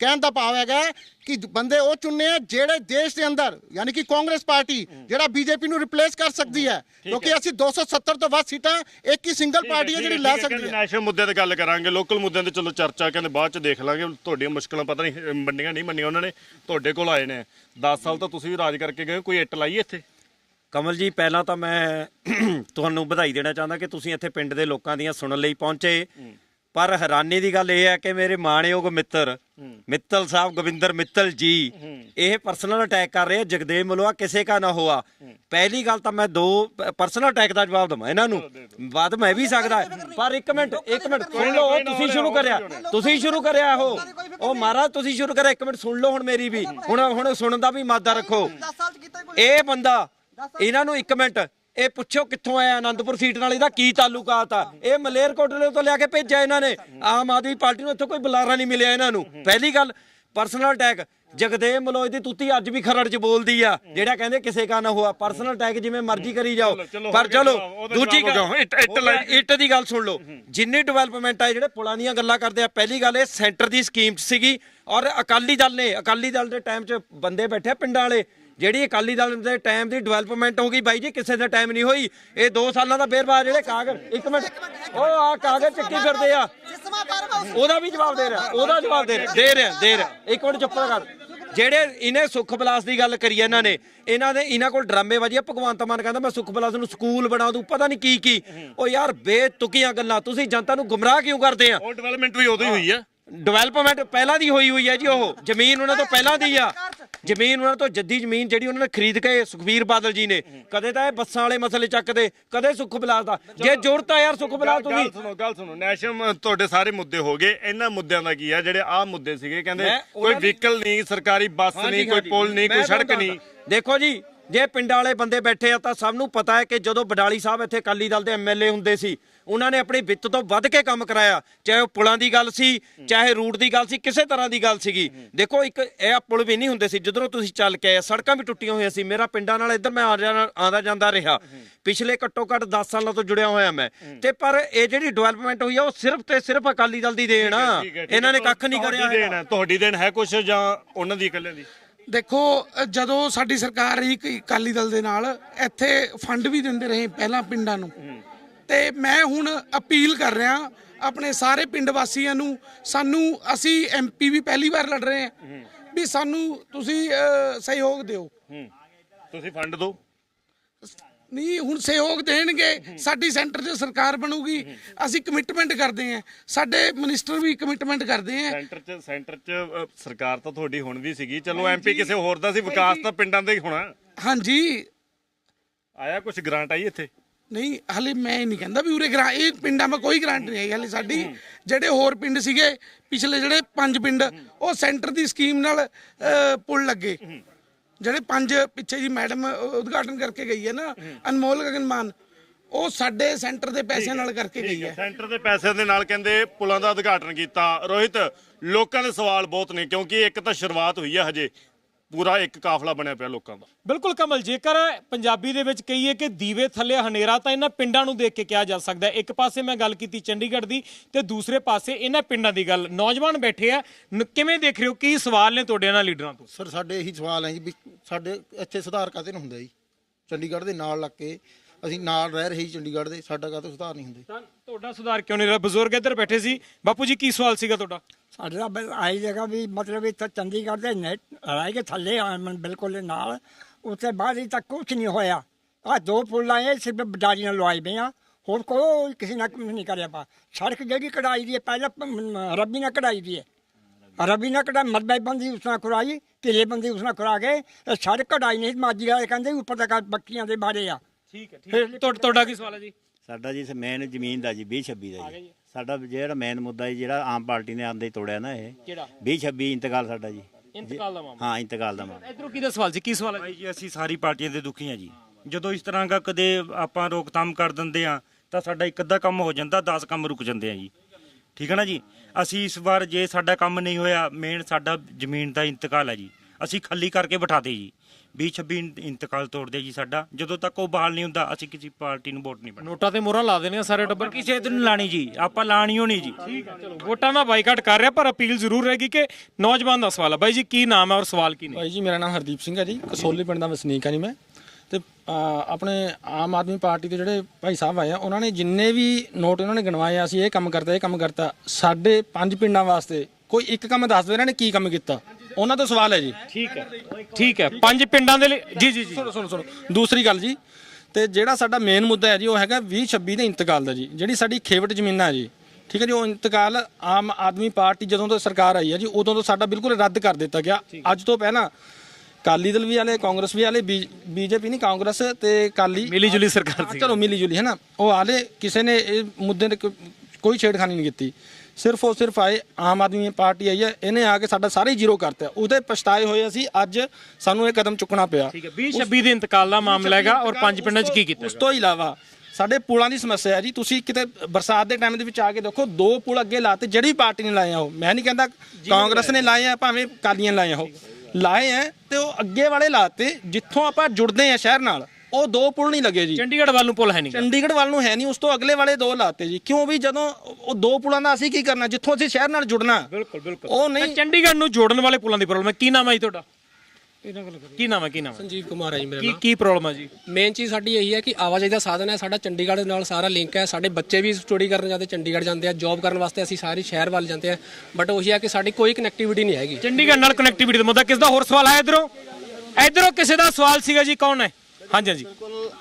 ਕਹਿਣ ਦਾ ਭਾਵ ਹੈਗਾ ਕਿ ਬੰਦੇ ਉਹ ਚੁਣਨੇ ਆ ਜਿਹੜੇ ਦੇਸ਼ ਦੇ ਅੰਦਰ ਯਾਨੀ ਕਿ ਕਾਂਗਰਸ ਪਾਰਟੀ ਜਿਹੜਾ ਬੀਜੇਪੀ ਨੂੰ ਰਿਪਲੇਸ ਕਰ ਸਕਦੀ ਹੈ। ਕਿਉਂਕਿ ਅਸੀਂ 270 ਤੋਂ ਵੱਧ ਸੀਟਾਂ ਇੱਕ ਹੀ ਸਿੰਗਲ ਪਾਰਟੀ ਹੈ ਜਿਹੜੀ ਲੈ ਸਕਦੀ ਹੈ। ਨੈਸ਼ਨਲ ਮੁੱਦੇ ਤੇ ਗੱਲ ਕਰਾਂਗੇ ਲੋਕਲ ਮੁੱਦਿਆਂ ਤੇ ਚਲੋ ਚਰਚਾ ਕਹਿੰਦੇ ਬਾਅਦ ਚ ਦੇਖ ਲਾਂਗੇ। ਤੁਹਾਡੀਆਂ ਮੁਸ਼ਕਲਾਂ ਪਤਾ ਨਹੀਂ ਮੰਨੀਆਂ ਨਹੀਂ ਮੰਨੀਆਂ ਉਹਨਾਂ ਨੇ ਤੁਹਾਡੇ ਕੋਲ ਆਏ ਨੇ। 10 ਸਾਲ ਤਾਂ ਤੁਸੀਂ ਵੀ ਰਾਜ ਕਰਕੇ ਗਏ ਕੋਈ ਇੱਟ ਲਾਈ ਇੱਥੇ? ਕਮਲ ਜੀ ਪਹਿਲਾਂ ਤਾਂ ਮੈਂ ਤੁਹਾਨੂੰ ਵਧਾਈ ਦੇਣਾ ਚਾਹੁੰਦਾ ਕਿ ਤੁਸੀਂ ਇੱਥੇ ਪਿੰਡ ਦੇ ਲੋਕਾਂ ਦੀਆਂ ਸੁਣਨ ਲਈ ਪਹੁੰਚੇ। ਪਰ ਹੈਰਾਨੀ ਦੀ ਗੱਲ ਇਹ ਹੈ ਕਿ ਮੇਰੇ ਮਾਣਯੋਗ ਮਿੱਤਰ ਮਿੱਤਲ ਸਾਹਿਬ ਗੋਬਿੰਦਰ ਮਿੱਤਲ ਜੀ ਇਹ ਪਰਸਨਲ ਅਟੈਕ ਕਰ ਰਹੇ ਜਗਦੇਵ ਮਲੋਆ ਕਿਸੇ ਕਾ ਨਾ ਹੋਆ। ਪਹਿਲੀ ਗੱਲ ਤਾਂ ਮੈਂ ਦੋ ਪਰਸਨਲ ਅਟੈਕ ਦਾ ਜਵਾਬ ਦਵਾਂ ਇਹਨਾਂ ਨੂੰ। ਬਾਅਦ ਮੈਂ ਵੀ ਸਕਦਾ। ਪਰ ਇੱਕ ਮਿੰਟ ਇੱਕ ਮਿੰਟ ਸੁਣ ਲਓ ਤੁਸੀਂ ਸ਼ੁਰੂ ਕਰਿਆ। ਤੁਸੀਂ ਸ਼ੁਰੂ ਕਰਿਆ ਉਹ। ਉਹ ਮਹਾਰਾਜ ਤੁਸੀਂ ਸ਼ੁਰੂ ਕਰਿਆ। ਇੱਕ ਮਿੰਟ ਸੁਣ ਲਓ ਹੁਣ ਮੇਰੀ ਵੀ। ਹੁਣ ਹੁਣ ਸੁਣਨ ਦਾ ਵੀ ਮਾਦਾ ਰੱਖੋ। 10 ਸਾਲ ਚ ਕੀਤਾ ਕੋਈ। ਇਹ ਬੰਦਾ ਇਹਨਾਂ ਨੂੰ ਇੱਕ ਮਿੰਟ। ਇਹ ਪੁੱਛੋ ਕਿੱਥੋਂ ਆਇਆ ਆਨੰਦਪੁਰ ਸੀਟ ਨਾਲ ਇਹਦਾ ਕੀ ਤਾਲੁਕਾਤ ਆ? ਇਹ ਮਲੇਰਕੋਟਲੇ ਤੋਂ ਲਿਆ ਕੇ ਭੇਜਿਆ ਇਹਨਾਂ ਨੇ। ਆਮ ਆਦਮੀ ਪਾਰਟੀ ਨੂੰ ਇੱਥੋਂ ਕੋਈ ਬੁਲਾਰਾ ਨਹੀਂ ਮਿਲਿਆ ਇਹਨਾਂ ਨੂੰ। ਪਹਿਲੀ ਗੱਲ ਪਰਸਨਲ ਅਟੈਕ ਜਗਦੇਵ ਮਲੋਜ ਦੀ ਤੁੱਤੀ ਅੱਜ ਵੀ ਖਰੜ ਚ ਬੋਲਦੀ ਆ। ਜਿਹੜਾ ਕਹਿੰਦੇ ਕਿਸੇ ਕਾ ਨਾ ਹੋਆ। ਪਰਸਨਲ ਅਟੈਕ ਜਿਵੇਂ ਮਰਜ਼ੀ ਕਰੀ ਜਾਓ। ਪਰ ਚਲੋ ਦੂਜੀ ਗੱਲ। ਇੱਟ- ਦੀ ਗੱਲ ਸੁਣ ਲਓ। ਜਿੰਨੀ ਡਿਵੈਲਪਮੈਂਟ ਆ ਜਿਹੜੇ ਪੁਲਾਂ ਦੀਆਂ ਗੱਲਾਂ ਕਰਦੇ ਆ ਪਹਿਲੀ ਗੱਲ ਇਹ ਸੈਂਟਰ ਦੀ ਸਕੀਮ ਸੀਗੀ। ਔਰ ਅਕਾਲੀ ਦਲ ਨੇ ਅਕਾਲੀ ਦਲ ਦੇ ਟਾਈਮ 'ਚ ਬੰਦੇ ਬੈਠੇ ਪਿੰਡਾਂ ਵਾਲੇ। ਜਿਹੜੀ ਅਕਾਲੀ ਦਲ ਦੇ ਟਾਈਮ ਦੀ ਡਿਵੈਲਪਮੈਂਟ ਹੋ ਗਈ ਬਾਈ ਜੀ, ਕਿਸੇ ਦੇ ਟਾਈਮ ਨਹੀਂ ਹੋਈ। ਇਹ 2 ਸਾਲਾਂ ਦਾ ਬੇਰਵਾ ਜਿਹੜੇ ਕਾਗਜ਼ ਇੱਕ ਮਿੰਟ। ਉਹ ਆ ਕਾਗਜ਼ ਚੱਕੀ ਫਿਰਦੇ ਆ। ਉਹਦਾ ਵੀ ਜਵਾਬ ਦੇ ਰਿਹਾ, ਉਹਦਾ ਜਵਾਬ ਦੇ ਰਿਹਾ। ਦੇ ਰਿਹਾ ਦੇ ਰਿਹਾ। ਇੱਕ ਮਿੰਟ ਚੁੱਪ ਕਰ। ਜਿਹੜੇ ਇਹਨੇ ਸੁਖ ਬਲਾਸ ਦੀ ਗੱਲ ਕਰੀ ਇਹਨਾਂ ਨੇ, ਇਹਨਾਂ ਦੇ ਇਹਨਾਂ ਕੋਲ ਡਰਾਮੇ ਵਧੀਆ ਭਗਵੰਤ ਮਾਨ ਕਹਿੰਦਾ, ਮੈਂ ਸੁਖ ਬਲਾਸ ਨੂੰ ਸਕੂਲ ਬਣਾ ਦੂੰ, ਪਤਾ ਨਹੀਂ ਕੀ ਕੀ। ਉਹ ਯਾਰ, ਬੇਤੁਕੀਆਂ ਗੱਲਾਂ। ਤੁਸੀਂ ਜਨਤਾ ਨੂੰ ਗੁੰਮਰਾਹ ਕਿਉਂ ਕਰਦੇ ਆ? ਉਹ ਡਿਵੈਲਪਮੈਂਟ ਵੀ ਉਦੋਂ ਹੀ ਹੋਈ ਆ। ਡਿਵੈਲਪਮੈਂਟ ਪਹਿਲਾਂ ਦੀ ਹੋਈ ਹੋਈ ਹੈ ਜੀ ਉਹ। ਜ਼ਮੀਨ ਉਹਨਾਂ ਤੋਂ ਪਹਿਲਾਂ ਦੀ ਆ। ਜ਼ਮੀਨ ਉਹਨਾਂ ਤੋਂ ਜੱਦੀ ਜ਼ਮੀਨ ਜਿਹੜੀ ਉਹਨਾਂ ਨੇ ਖਰੀਦ ਕੇ ਸੁਖਬੀਰ ਬਾਦਲ ਜੀ ਨੇ। ਕਦੇ ਤਾਂ ਇਹ ਬੱਸਾਂ ਵਾਲੇ ਮਸਲੇ ਚੱਕਦੇ ਕਦੇ ਸੁਖ ਬਲਾਸ ਦਾ। ਜੇ ਜ਼ਰੂਰਤ ਆ ਯਾਰ ਸੁਖ ਬਲਾਸ ਗੱਲ ਤੁਸੀਂ ਸੁਣੋ ਗੱਲ ਸੁਣੋ। ਨੈਸ਼ਨਲ ਤੁਹਾਡੇ ਸਾਰੇ ਮੁੱਦੇ ਹੋ ਗਏ। ਇਹਨਾਂ ਮੁੱਦਿਆਂ ਦਾ ਕੀ ਆ? ਜਿਹੜੇ ਆਹ ਮੁੱਦੇ ਸੀਗੇ ਕਹਿੰਦੇ ਮੈਂ ਕੋਈ ਉਹਨਾਂ ਦੀ- ਵਹੀਕਲ ਨਹੀਂ ਸਰਕਾਰੀ ਬੱਸ ਹਾਂਜੀ, ਨਹੀਂ ਕੋਈ ਹਾਂਜੀ। ਪੁਲ ਨਹੀਂ ਕੋਈ ਸੜਕ ਤੁਹਾਨੂੰ ਨਹੀਂ। ਦੇਖੋ ਜੀ ਜੇ ਪਿੰਡਾਂ ਵਾਲੇ ਬੰਦੇ ਬੈਠੇ ਆ ਤਾਂ ਸਭ ਨੂੰ ਪਤਾ ਹੈ ਕਿ ਜਦੋਂ ਬਡਾਲੀ ਸਾਹਿਬ ਇੱਥੇ ਅਕਾਲੀ ਦਲ ਦੇ ਐਮਐਲਏ ਹੁੰਦੇ ਸੀ ਉਹਨਾਂ ਨੇ ਆਪਣੀ ਵਿੱਤ ਤੋਂ ਵੱਧ ਕੇ ਕੰਮ ਕਰਾਇਆ। ਚਾਹੇ ਉਹ ਪੁਲਾਂ ਦੀ ਗੱਲ ਸੀ ਚਾਹੇ ਰੂਟ ਦੀ ਗੱਲ ਸੀ ਕਿਸੇ ਤਰ੍ਹਾਂ ਦੀ ਗੱਲ ਸੀਗੀ। ਦੇਖੋ ਇੱਕ ਇਹ ਪੁਲ ਵੀ ਨਹੀਂ ਹੁੰਦੇ ਸੀ ਜਿੱਧਰੋਂ ਤੁਸੀਂ ਚੱਲ ਕੇ ਆਏ ਸੜਕਾਂ ਵੀ ਟੁੱਟੀਆਂ ਹੋਈਆਂ ਸੀ। ਮੇਰਾ ਪਿੰਡਾਂ ਨਾਲ ਇੱਧਰ ਮੈਂ ਆਉਂਦਾ ਜਾਂਦਾ ਰਿਹਾ। ਪਿਛਲੇ ਘੱਟੋ ਘੱਟ 10 ਸਾਲਾਂ ਤੋਂ ਜੁੜਿਆ ਹੋਇਆ ਮੈਂ। ਤੇ ਪਰ ਇਹ ਜਿਹੜੀ ਡਿਵੈਲਪਮੈਂਟ ਹੋਈ ਆ ਉਹ ਸਿਰਫ ਤੇ ਸਿਰਫ ਅਕਾਲੀ ਦਲ ਦੀ ਦੇਣ ਆ। ਇਹਨਾਂ ਨੇ ਕੱਖ ਨਹੀਂ ਕਰਿਆ ਤੁਹਾਡੀ ਦੇਣ ਹੈ ਕੁਛ ਜਾਂ ਉਹਨਾਂ ਦੀ ਇਕੱਲਿਆਂ ਦੀ? ਦੇਖੋ ਜਦੋਂ ਸਾਡੀ ਸਰਕਾਰ ਰਹੀ ਅਕਾਲੀ ਦਲ ਦੇ ਨਾਲ ਇੱਥੇ ਫੰਡ ਵੀ ਦਿੰਦੇ ਰਹੇ ਪਹਿਲਾਂ ਪਿੰਡਾਂ ਨੂੰ। ਤੇ ਮੈਂ ਹੁਣ ਅਪੀਲ ਕਰ ਰਿਹਾ ਆਪਣੇ ਸਾਰੇ ਪਿੰਡ ਵਾਸੀਆਂ ਨੂੰ ਸਾਨੂੰ ਅਸੀਂ ਐਮਪੀ ਵੀ ਪਹਿਲੀ ਵਾਰ ਲੜ ਰਹੇ ਹਾਂ ਵੀ ਸਾਨੂੰ ਤੁਸੀਂ ਸਹਿਯੋਗ ਦਿਓ। ਤੁਸੀਂ ਫੰਡ ਦਿਓ। ਨਹੀਂ ਹੁਣ ਸਹਿਯੋਗ ਦੇਣਗੇ। ਸਾਡੀ ਸੈਂਟਰ 'ਚ ਸਰਕਾਰ ਬਣੂਗੀ। ਅਸੀਂ ਕਮਿਟਮੈਂਟ ਕਰਦੇ ਹਾਂ। ਸਾਡੇ ਮਿਨਿਸਟਰ ਵੀ ਕਮਿਟਮੈਂਟ ਕਰਦੇ ਆ ਸੈਂਟਰ 'ਚ ਸੈਂਟਰ 'ਚ ਸਰਕਾਰ ਤਾਂ ਤੁਹਾਡੀ ਹੁਣ ਵੀ ਸੀਗੀ। ਚਲੋ ਐਮਪੀ ਕਿਸੇ ਹੋਰ ਦਾ ਸੀ ਵਿਕਾਸ ਤਾਂ ਪਿੰਡਾਂ ਦਾ ਹੀ ਹੋਣਾ। ਹਾਂਜੀ। ਆਇਆ ਕੁਝ ਗ੍ਰਾਂਟ ਆਈ ਇੱਥੇ? ਨਹੀਂ ਹਲੇ ਮੈਂ ਨਹੀਂ ਕਹਿੰਦਾ ਵੀ ਉਰੇ ਗ੍ਰਾਂ ਇਹ ਪਿੰਡਾਂ 'ਮਾ ਕੋਈ ਗ੍ਰਾਂਟ ਨਹੀਂ ਆਈ। ਹਲੇ ਸਾਡੀ ਜਿਹੜੇ ਹੋਰ ਪਿੰਡ ਸੀਗੇ ਪਿਛਲੇ ਜਿਹੜੇ ਪੰਜ ਪਿੰਡ ਉਹ ਸੈਂਟਰ ਦੀ ਸਕੀਮ ਨਾਲ ਪੁਲ ਲੱਗੇ। ਜਿਹੜੇ ਪੰਜ ਪਿੱਛੇ ਜੀ ਮੈਡਮ ਉਦਘਾਟਨ ਕਰਕੇ ਗਈ ਹੈ ਨਾ ਅਨਮੋਲ ਗਗਨਮਾਨ ਉਹ ਸਾਡੇ ਸੈਂਟਰ ਦੇ ਪੈਸਿਆਂ ਨਾਲ ਕਰਕੇ ਗਈ ਹੈ। ਸੈਂਟਰ ਦੇ ਪੈਸਿਆਂ ਦੇ ਨਾਲ ਕਹਿੰਦੇ ਪੁਲਾਂ ਦਾ ਉਦਘਾਟਨ ਕੀਤਾ। ਰੋਹਿਤ ਲੋਕਾਂ ਦੇ ਸਵਾਲ ਬਹੁਤ ਨੇ ਕਿਉਂਕਿ ਇੱਕ ਤਾਂ ਸ਼ੁਰੂਆਤ ਹੋਈ ਹੈ ਹਜੇ। ਪੂਰਾ ਇੱਕ ਕਾਫਲਾ ਬਣਿਆ ਪਿਆ ਲੋਕਾਂ ਦਾ। ਬਿਲਕੁਲ ਕਮਲ ਜੇਕਰ ਪੰਜਾਬੀ ਦੇ ਵਿੱਚ ਕਹੀਏ ਕਿ ਦੀਵੇ ਥੱਲੇ ਹਨੇਰਾ ਤਾਂ ਇਹਨਾਂ ਪਿੰਡਾਂ ਨੂੰ ਦੇਖ ਕੇ ਕਿਹਾ ਜਾ ਸਕਦਾ ਹੈ। ਇੱਕ ਪਾਸੇ ਮੈਂ ਗੱਲ ਕੀਤੀ ਚੰਡੀਗੜ੍ਹ ਦੀ ਤੇ ਦੂਸਰੇ ਪਾਸੇ ਇਹਨਾਂ ਪਿੰਡਾਂ ਦੀ ਗੱਲ। ਨੌਜਵਾਨ ਬੈਠੇ ਆ ਨ- ਕਿਵੇਂ ਦੇਖ ਰਹੇ ਹੋ? ਕੀ ਸਵਾਲ ਨੇ ਤੁਹਾਡੇ ਨਾਲ ਲੀਡਰਾਂ ਤੋਂ? ਸਰ ਸਾਡੇ ਇਹੀ ਸਵਾਲ ਹੈ ਜੀ ਵੀ ਸਾਡੇ ਇੱਥੇ ਸੁਧਾਰ ਕਾਤੇ ਨਹੀਂ ਹੁੰਦਾ ਜੀ? ਚੰਡੀਗੜ੍ਹ ਦੇ ਨਾਲ ਲੱਗ ਕੇ ਅਸੀਂ ਨਾਲ ਰਹਿ ਰਹੇ ਚੰਡੀਗੜ੍ਹ ਦੇ ਸਾਡਾ ਕਾਤੇ ਸੁਧਾਰ ਨਹੀਂ ਹੁੰਦੇ। ਤਾਂ ਤੁਹਾਡਾ ਸੁਧਾਰ ਕਿਉਂ ਨਹੀਂ ਰਿਹਾ? ਬਜ਼ੁਰਗ ਇੱਧਰ ਬੈਠੇ ਸੀ। ਬਾਪੂ ਜੀ ਕੀ ਸਵਾਲ ਸੀਗਾ ਤੁਹਾਡਾ? ਸਾਡਾ ਬਸ ਆਈ ਜਗ੍ਹਾ ਵੀ ਮਤਲਬ ਇੱਥੇ ਚੰਡੀਗੜ੍ਹ ਦੇ ਨੈਟ ਰਾਈ ਕੇ ਥੱਲੇ ਆ ਮਨ ਬਿਲਕੁਲ ਨਾਲ। ਉੱਥੇ ਬਾਅਦ ਹੀ ਤੱਕ ਕੁਝ ਨਹੀਂ ਹੋਇਆ। ਆ ਦੋ ਪੁੱਲ ਆਏ ਸਿਰਫ ਬਡਾਰੀਆਂ ਲਵਾਈ ਪਈਆਂ। ਹੋਰ ਕੋਈ ਕਿਸੇ ਨਾਲ ਕੁਛ ਨਹੀਂ ਕਰਿਆ ਪਾ ਸੜਕ ਜਿਹੜੀ ਕਢਾਈ ਦੀ ਹੈ ਪਹਿਲਾਂ ਪ- ਮ- ਰੱਬੀ ਨਾਲ ਕਢਾਈ ਦੀ ਹੈ। ਰੱਬੀ ਨਾਲ ਕਢਾਈ ਮਰਬਈ ਬੰਦੀ ਉਸ ਨਾਲ ਕਰਾਈ ਪੀਲੇ ਬੰਦੀ ਉਸ ਨਾਲ ਕਰਾ ਕੇ ਇਹ ਸੜਕ ਕਢਾਈ ਨਹੀਂ ਮਾਜੀ ਵਾਲੇ ਕਹਿੰਦੇ ਉੱਪਰ ਤੱਕ ਬੱਕੀਆਂ ਦੇ ਬਾਰੇ ਆ। ਠੀਕ ਹੈ ਠੀਕ ਹੈ। ਤੁਹਾਡਾ ਤੁਹਾਡਾ ਕੀ ਸਵਾਲ ਹੈ ਜੀ? ਸਾਡਾ ਜੀ ਮੇਨ ਜ਼ਮੀਨ ਦਾ ਜੀ 20 26 ਦਾ ਜੀ। ਸਾਡਾ ਜਿਹੜਾ ਮੇਨ ਮੁੱਦਾ ਜੀ ਜਿਹੜਾ ਆਮ ਪਾਰਟੀ ਨੇ ਆਂਦੇ ਹੀ ਤੋੜਿਆ ਨਾ ਇਹ। ਕਿਹੜਾ? 20 26 ਇੰਤਕਾਲ ਸਾਡਾ ਜੀ। ਇੰਤਕਾਲ ਦਾ ਮਾਮਲਾ। ਹਾਂ ਇੰਤਕਾਲ ਦਾ ਮਾਮਲਾ। ਇਧਰੋਂ ਕਿਹਦਾ ਸਵਾਲ ਸੀ ਕੀ ਸਵਾਲ ਹੈ? ਭਾਈ ਜੀ ਅਸੀਂ ਸਾਰੀ ਪਾਰਟੀਆਂ ਦੇ ਦੁਖੀ ਆ ਜੀ। ਜਦੋਂ ਇਸ ਤਰ੍ਹਾਂ ਦਾ ਕਦੇ ਆਪਾਂ ਰੋਕਥਾਮ ਕਰ ਦਿੰਦੇ ਆ ਤਾਂ ਸਾਡਾ ਇੱਕ ਅੱਧਾ ਕੰਮ ਹੋ ਜਾਂਦਾ 10 ਕੰਮ ਰੁਕ ਜਾਂਦੇ ਆ ਜੀ। ਠੀਕ ਹੈ ਨਾ ਜੀ? ਅਸੀਂ ਇਸ ਵਾਰ ਜੇ ਸਾਡਾ ਕੰਮ ਨਹੀਂ ਹੋਇਆ ਮੇਨ ਸਾਡਾ ਜ਼ਮੀਨ ਦਾ ਇੰਤਕਾਲ ਹੈ ਜੀ। ਅਸੀਂ ਖਾਲੀ ਕਰਕੇ ਬਿਠਾਤੇ ਜੀ। 20 26 ਇੰਤਕਾਲ ਤੋੜਦੇ ਜੀ ਸਾਡਾ। ਜਦੋਂ ਤੱਕ ਉਹ ਬਹਾਲ ਨਹੀਂ ਹੁੰਦਾ ਅਸੀਂ ਕਿਸੇ ਪਾਰਟੀ ਨੂੰ ਵੋਟ ਨਹੀਂ ਪਾਣੀ ਨੋਟਾਂ ਤੇ ਮੋਹਰਾਂ ਲਾ ਦੇਣੇ ਆ ਸਾਰੇ ਟੱਬਰ। ਕਿਸੇ ਨਹੀਂ ਲਾਣੀ ਜੀ। ਆਪਾਂ ਲਾਣੀ ਹੋਣੀ ਜੀ। ਚਲੋ ਵੋਟਾਂ ਦਾ ਬਾਈਕਾਟ ਕਰ ਰਿਹਾ ਪਰ ਅਪੀਲ ਜ਼ਰੂਰ ਰਹੇਗੀ ਕਿ ਨੌਜਵਾਨ ਦਾ ਸਵਾਲ ਹੈ ਬਾਈ ਜੀ ਕੀ ਨਾਮ ਹੈ ਔਰ ਸਵਾਲ ਕੀ ਨੇ? ਭਾਈ ਜੀ ਮੇਰਾ ਨਾਮ ਹਰਦੀਪ ਸਿੰਘ ਹੈ ਜੀ। ਕਸੋਲੀ ਪਿੰਡ ਦਾ ਵਸਨੀਕ ਹਾਂ ਜੀ ਮੈਂ। ਤੇ ਅ, ਆਪਣੇ ਆਮ ਆਦਮੀ ਪਾਰਟੀ ਦੇ ਜਿਹੜੇ ਭਾਈ ਸਾਹਿਬ ਆਏ ਆ ਉਹਨਾਂ ਨੇ ਜਿੰਨੇ ਵੀ ਨੋਟ ਉਹਨਾਂ ਨੇ ਗਣਵਾਏ ਆ ਅਸੀਂ ਇਹ ਕੰਮ ਕਰਤਾ ਇਹ ਕੰਮ ਕਰਤਾ। ਸਾਡੇ ਪੰਜ ਪਿੰਡਾਂ ਵਾਸਤੇ ਕੋਈ ਇੱਕ ਕੰਮ ਦੱਸ ਦਿਓ ਇਹਨਾਂ ਨੇ ਕੀ ਕੰਮ ਕੀਤਾ? ਉਹਨਾਂ ਤੋਂ ਸਵਾਲ ਹੈ ਜੀ। ਠੀਕ ਹੈ ਠੀਕ ਹੈ। ਪੰਜ ਪਿੰਡਾਂ ਦੇ ਲਈ ਜੀ ਜੀ ਜੀ। ਸੁਣੋ ਸੁਣੋ ਸੁਣੋ। ਦੂਸਰੀ ਗੱਲ ਜੀ ਤੇ ਜਿਹੜਾ ਸਾਡਾ ਮੇਨ ਮੁੱਦਾ ਹੈ ਜੀ ਉਹ ਹੈਗਾ 20 26 ਦੇ ਇੰਤਕਾਲ ਦਾ ਜੀ। ਜਿਹੜੀ ਸਾਡੀ ਖੇਵਟ ਜ਼ਮੀਨਾਂ ਹੈ ਜੀ ਠੀਕ ਹੈ ਜੀ ਉਹ ਇੰਤਕਾਲ ਆਮ ਆਦਮੀ ਪਾਰਟੀ ਜਦੋਂ ਤੋਂ ਸਰਕਾਰ ਆਈ ਹੈ ਜੀ ਉਦੋਂ ਤੋਂ ਸਾਡਾ ਬਿਲਕੁਲ ਰੱਦ ਕਰ ਦਿੱਤਾ ਗਿਆ। ਅੱਜ ਤੋਂ ਪਹਿਲਾਂ ਕਾਲੀ ਦਲ ਵੀ ਵਾਲੇ ਕਾਂਗਰਸ ਵੀ ਵਾਲੇ ਬੀਜੇਪੀ ਨਹੀਂ ਕਾਂਗਰਸ ਤੇ ਕਾਲੀ ਮਿਲੀ ਜੁਲੀ ਸਰਕਾਰ ਹਾਂ, ਚਲੋ ਮਿਲੀ ਜੁਲੀ ਹੈ ਨਾ। ਉਹ ਆਲੇ ਕਿਸੇ ਨੇ ਇਹ ਮੁੱਦੇ ਕੋ- ਕੋਈ ਛੇੜਖਾਨੀ ਨਹੀਂ ਕੀਤੀ। ਸਿਰਫ ਉਹ ਸਿਰਫ ਆਏ ਆਮ ਆਦਮੀ ਪਾਰਟੀ ਆਈ ਹੈ ਇਹਨੇ ਆ ਕੇ ਸਾਡਾ ਸਾਰੇ ਜ਼ੀਰੋ ਕਰਤਾ। ਉਹਦੇ ਪਛਤਾਏ ਹੋਏ ਅਸੀਂ ਅੱਜ ਸਾਨੂੰ ਇਹ ਕਦਮ ਚੁੱਕਣਾ ਪਿਆ। ਠੀਕ ਹੈ 20 26 ਦੇ ਇੰਤਕਾਲ ਦਾ ਮਾਮਲਾ ਹੈਗਾ ਔਰ ਪੰਜ ਪਿੰਡਾਂ 'ਚ ਕੀ ਕੀਤਾ ਉਸ ਤੋਂ ਇਲਾਵਾ ਸਾਡੇ ਪੁਲਾਂ ਦੀ ਸਮੱਸਿਆ ਹੈ ਜੀ ਤੁਸੀਂ ਕਿਤੇ ਬਰਸਾਤ ਦੇ ਟਾਈਮ ਦੇ ਵਿੱਚ ਆ ਕੇ ਦੇਖੋ ਦੋ ਪੁਲ ਅੱਗੇ ਲਾਤੇ ਜਿਹੜੀ ਪਾਰਟੀ ਨੇ ਲਾਏ ਆ ਉਹ। ਮੈਂ ਨਹੀਂ ਕਹਿੰਦਾ ਕਾਂਗਰਸ ਨੇ ਲਾਏ ਆ ਭਾਵੇਂ ਕਾਲੀਆਂ ਲਾਏ ਆ ਉਹ। ਲਾਏ ਆ ਤੇ ਉਹ ਅੱਗੇ ਵਾਲੇ ਲਾਤੇ ਜਿੱਥੋਂ ਆਪਾਂ ਜੁੜਦੇ ਆ ਸ਼ਹਿਰ ਨਾਲ। ਉਹ ਦੋ ਪੁਲ ਨਹੀਂ ਲੱਗੇ ਜੀ। ਚੰਡੀਗੜ੍ਹ ਵੱਲ ਨੂੰ ਪੁਲ ਹੈ ਨਹੀਂ ਚੰਡੀਗੜ੍ਹ ਵੱਲ ਨੂੰ ਹੈ ਨਹੀਂ ਉਸ ਤੋਂ ਅਗਲੇ ਵਾਲੇ ਦੋ ਲਾਤੇ ਜੀ। ਕਿਉਂ ਵੀ ਜਦੋਂ ਉਹ ਦੋ ਪੁਲਾਂ ਦਾ ਅਸੀਂ ਕੀ ਕਰਨਾ ਜਿੱਥੋਂ ਅਸੀਂ ਸ਼ਹਿਰ ਨਾਲ ਜੁੜਨਾ। ਬਿਲਕੁਲ ਬਿਲਕੁਲ। ਉਹ ਤਾਂ ਨਹੀਂ ਚੰਡੀਗੜ੍ਹ ਨੂੰ ਜੋੜਨ ਵਾਲੇ ਪੁਲਾਂ ਦੀ ਪ੍ਰੋਬਲਮ ਹੈ। ਕੀ ਨਾਮ ਹੈ ਜੀ ਤੁਹਾਡਾ? ਕੀ ਨਾਮ ਹੈ ਕੀ ਨਾਮ ਹੈ? ਸੰਜੀਵ ਕੁਮਾਰ ਹੈ ਜੀ ਮੇਰਾ ਕੀ ਨਾਮ। ਕੀ ਪ੍ਰੋਬਲਮ ਹੈ ਜੀ? ਮੇਨ ਚੀਜ਼ ਸਾਡੀ ਇਹੀ ਹੈ ਕਿ ਆਵਾਜਾਈ ਦਾ ਸਾਧਨ ਹੈ ਸਾਡਾ ਚੰਡੀਗੜ੍ਹ ਨਾਲ ਸਾਰਾ ਲਿੰਕ ਹੈ। ਸਾਡੇ ਬੱਚੇ ਵੀ ਸਟੱਡੀ ਕਰਨ ਜਾਂਦੇ ਚੰਡੀਗੜ੍ਹ ਜਾਂਦੇ ਆ। ਜੌਬ ਕਰਨ ਵਾਸਤੇ ਅਸੀਂ ਸਾਰੇ ਸ਼ਹਿਰ ਵੱਲ ਜਾਂਦੇ ਆ। ਬਟ ਉਹੀ ਹੈ ਕਿ ਸਾਡੀ ਕੋਈ ਕਨੈਕਟੀਵਿਟੀ ਨਹੀਂ ਹੈਗੀ। ਚੰਡੀਗੜ੍ਹ ਨਾਲ ਕਨੈਕਟੀਵਿਟੀ ਦਾ ਮੁੱਦਾ ਕਿਸ ਦਾ ਹੋਰ ਸਵਾਲ ਹੈ ਇਧਰੋਂ? ਇਧਰੋਂ ਕਿਸੇ ਦਾ ਸਵਾਲ ਸੀਗਾ ਜੀ ਕੌਣ ਹੈ? ਹਾਂਜੀ ਹਾਂਜੀ।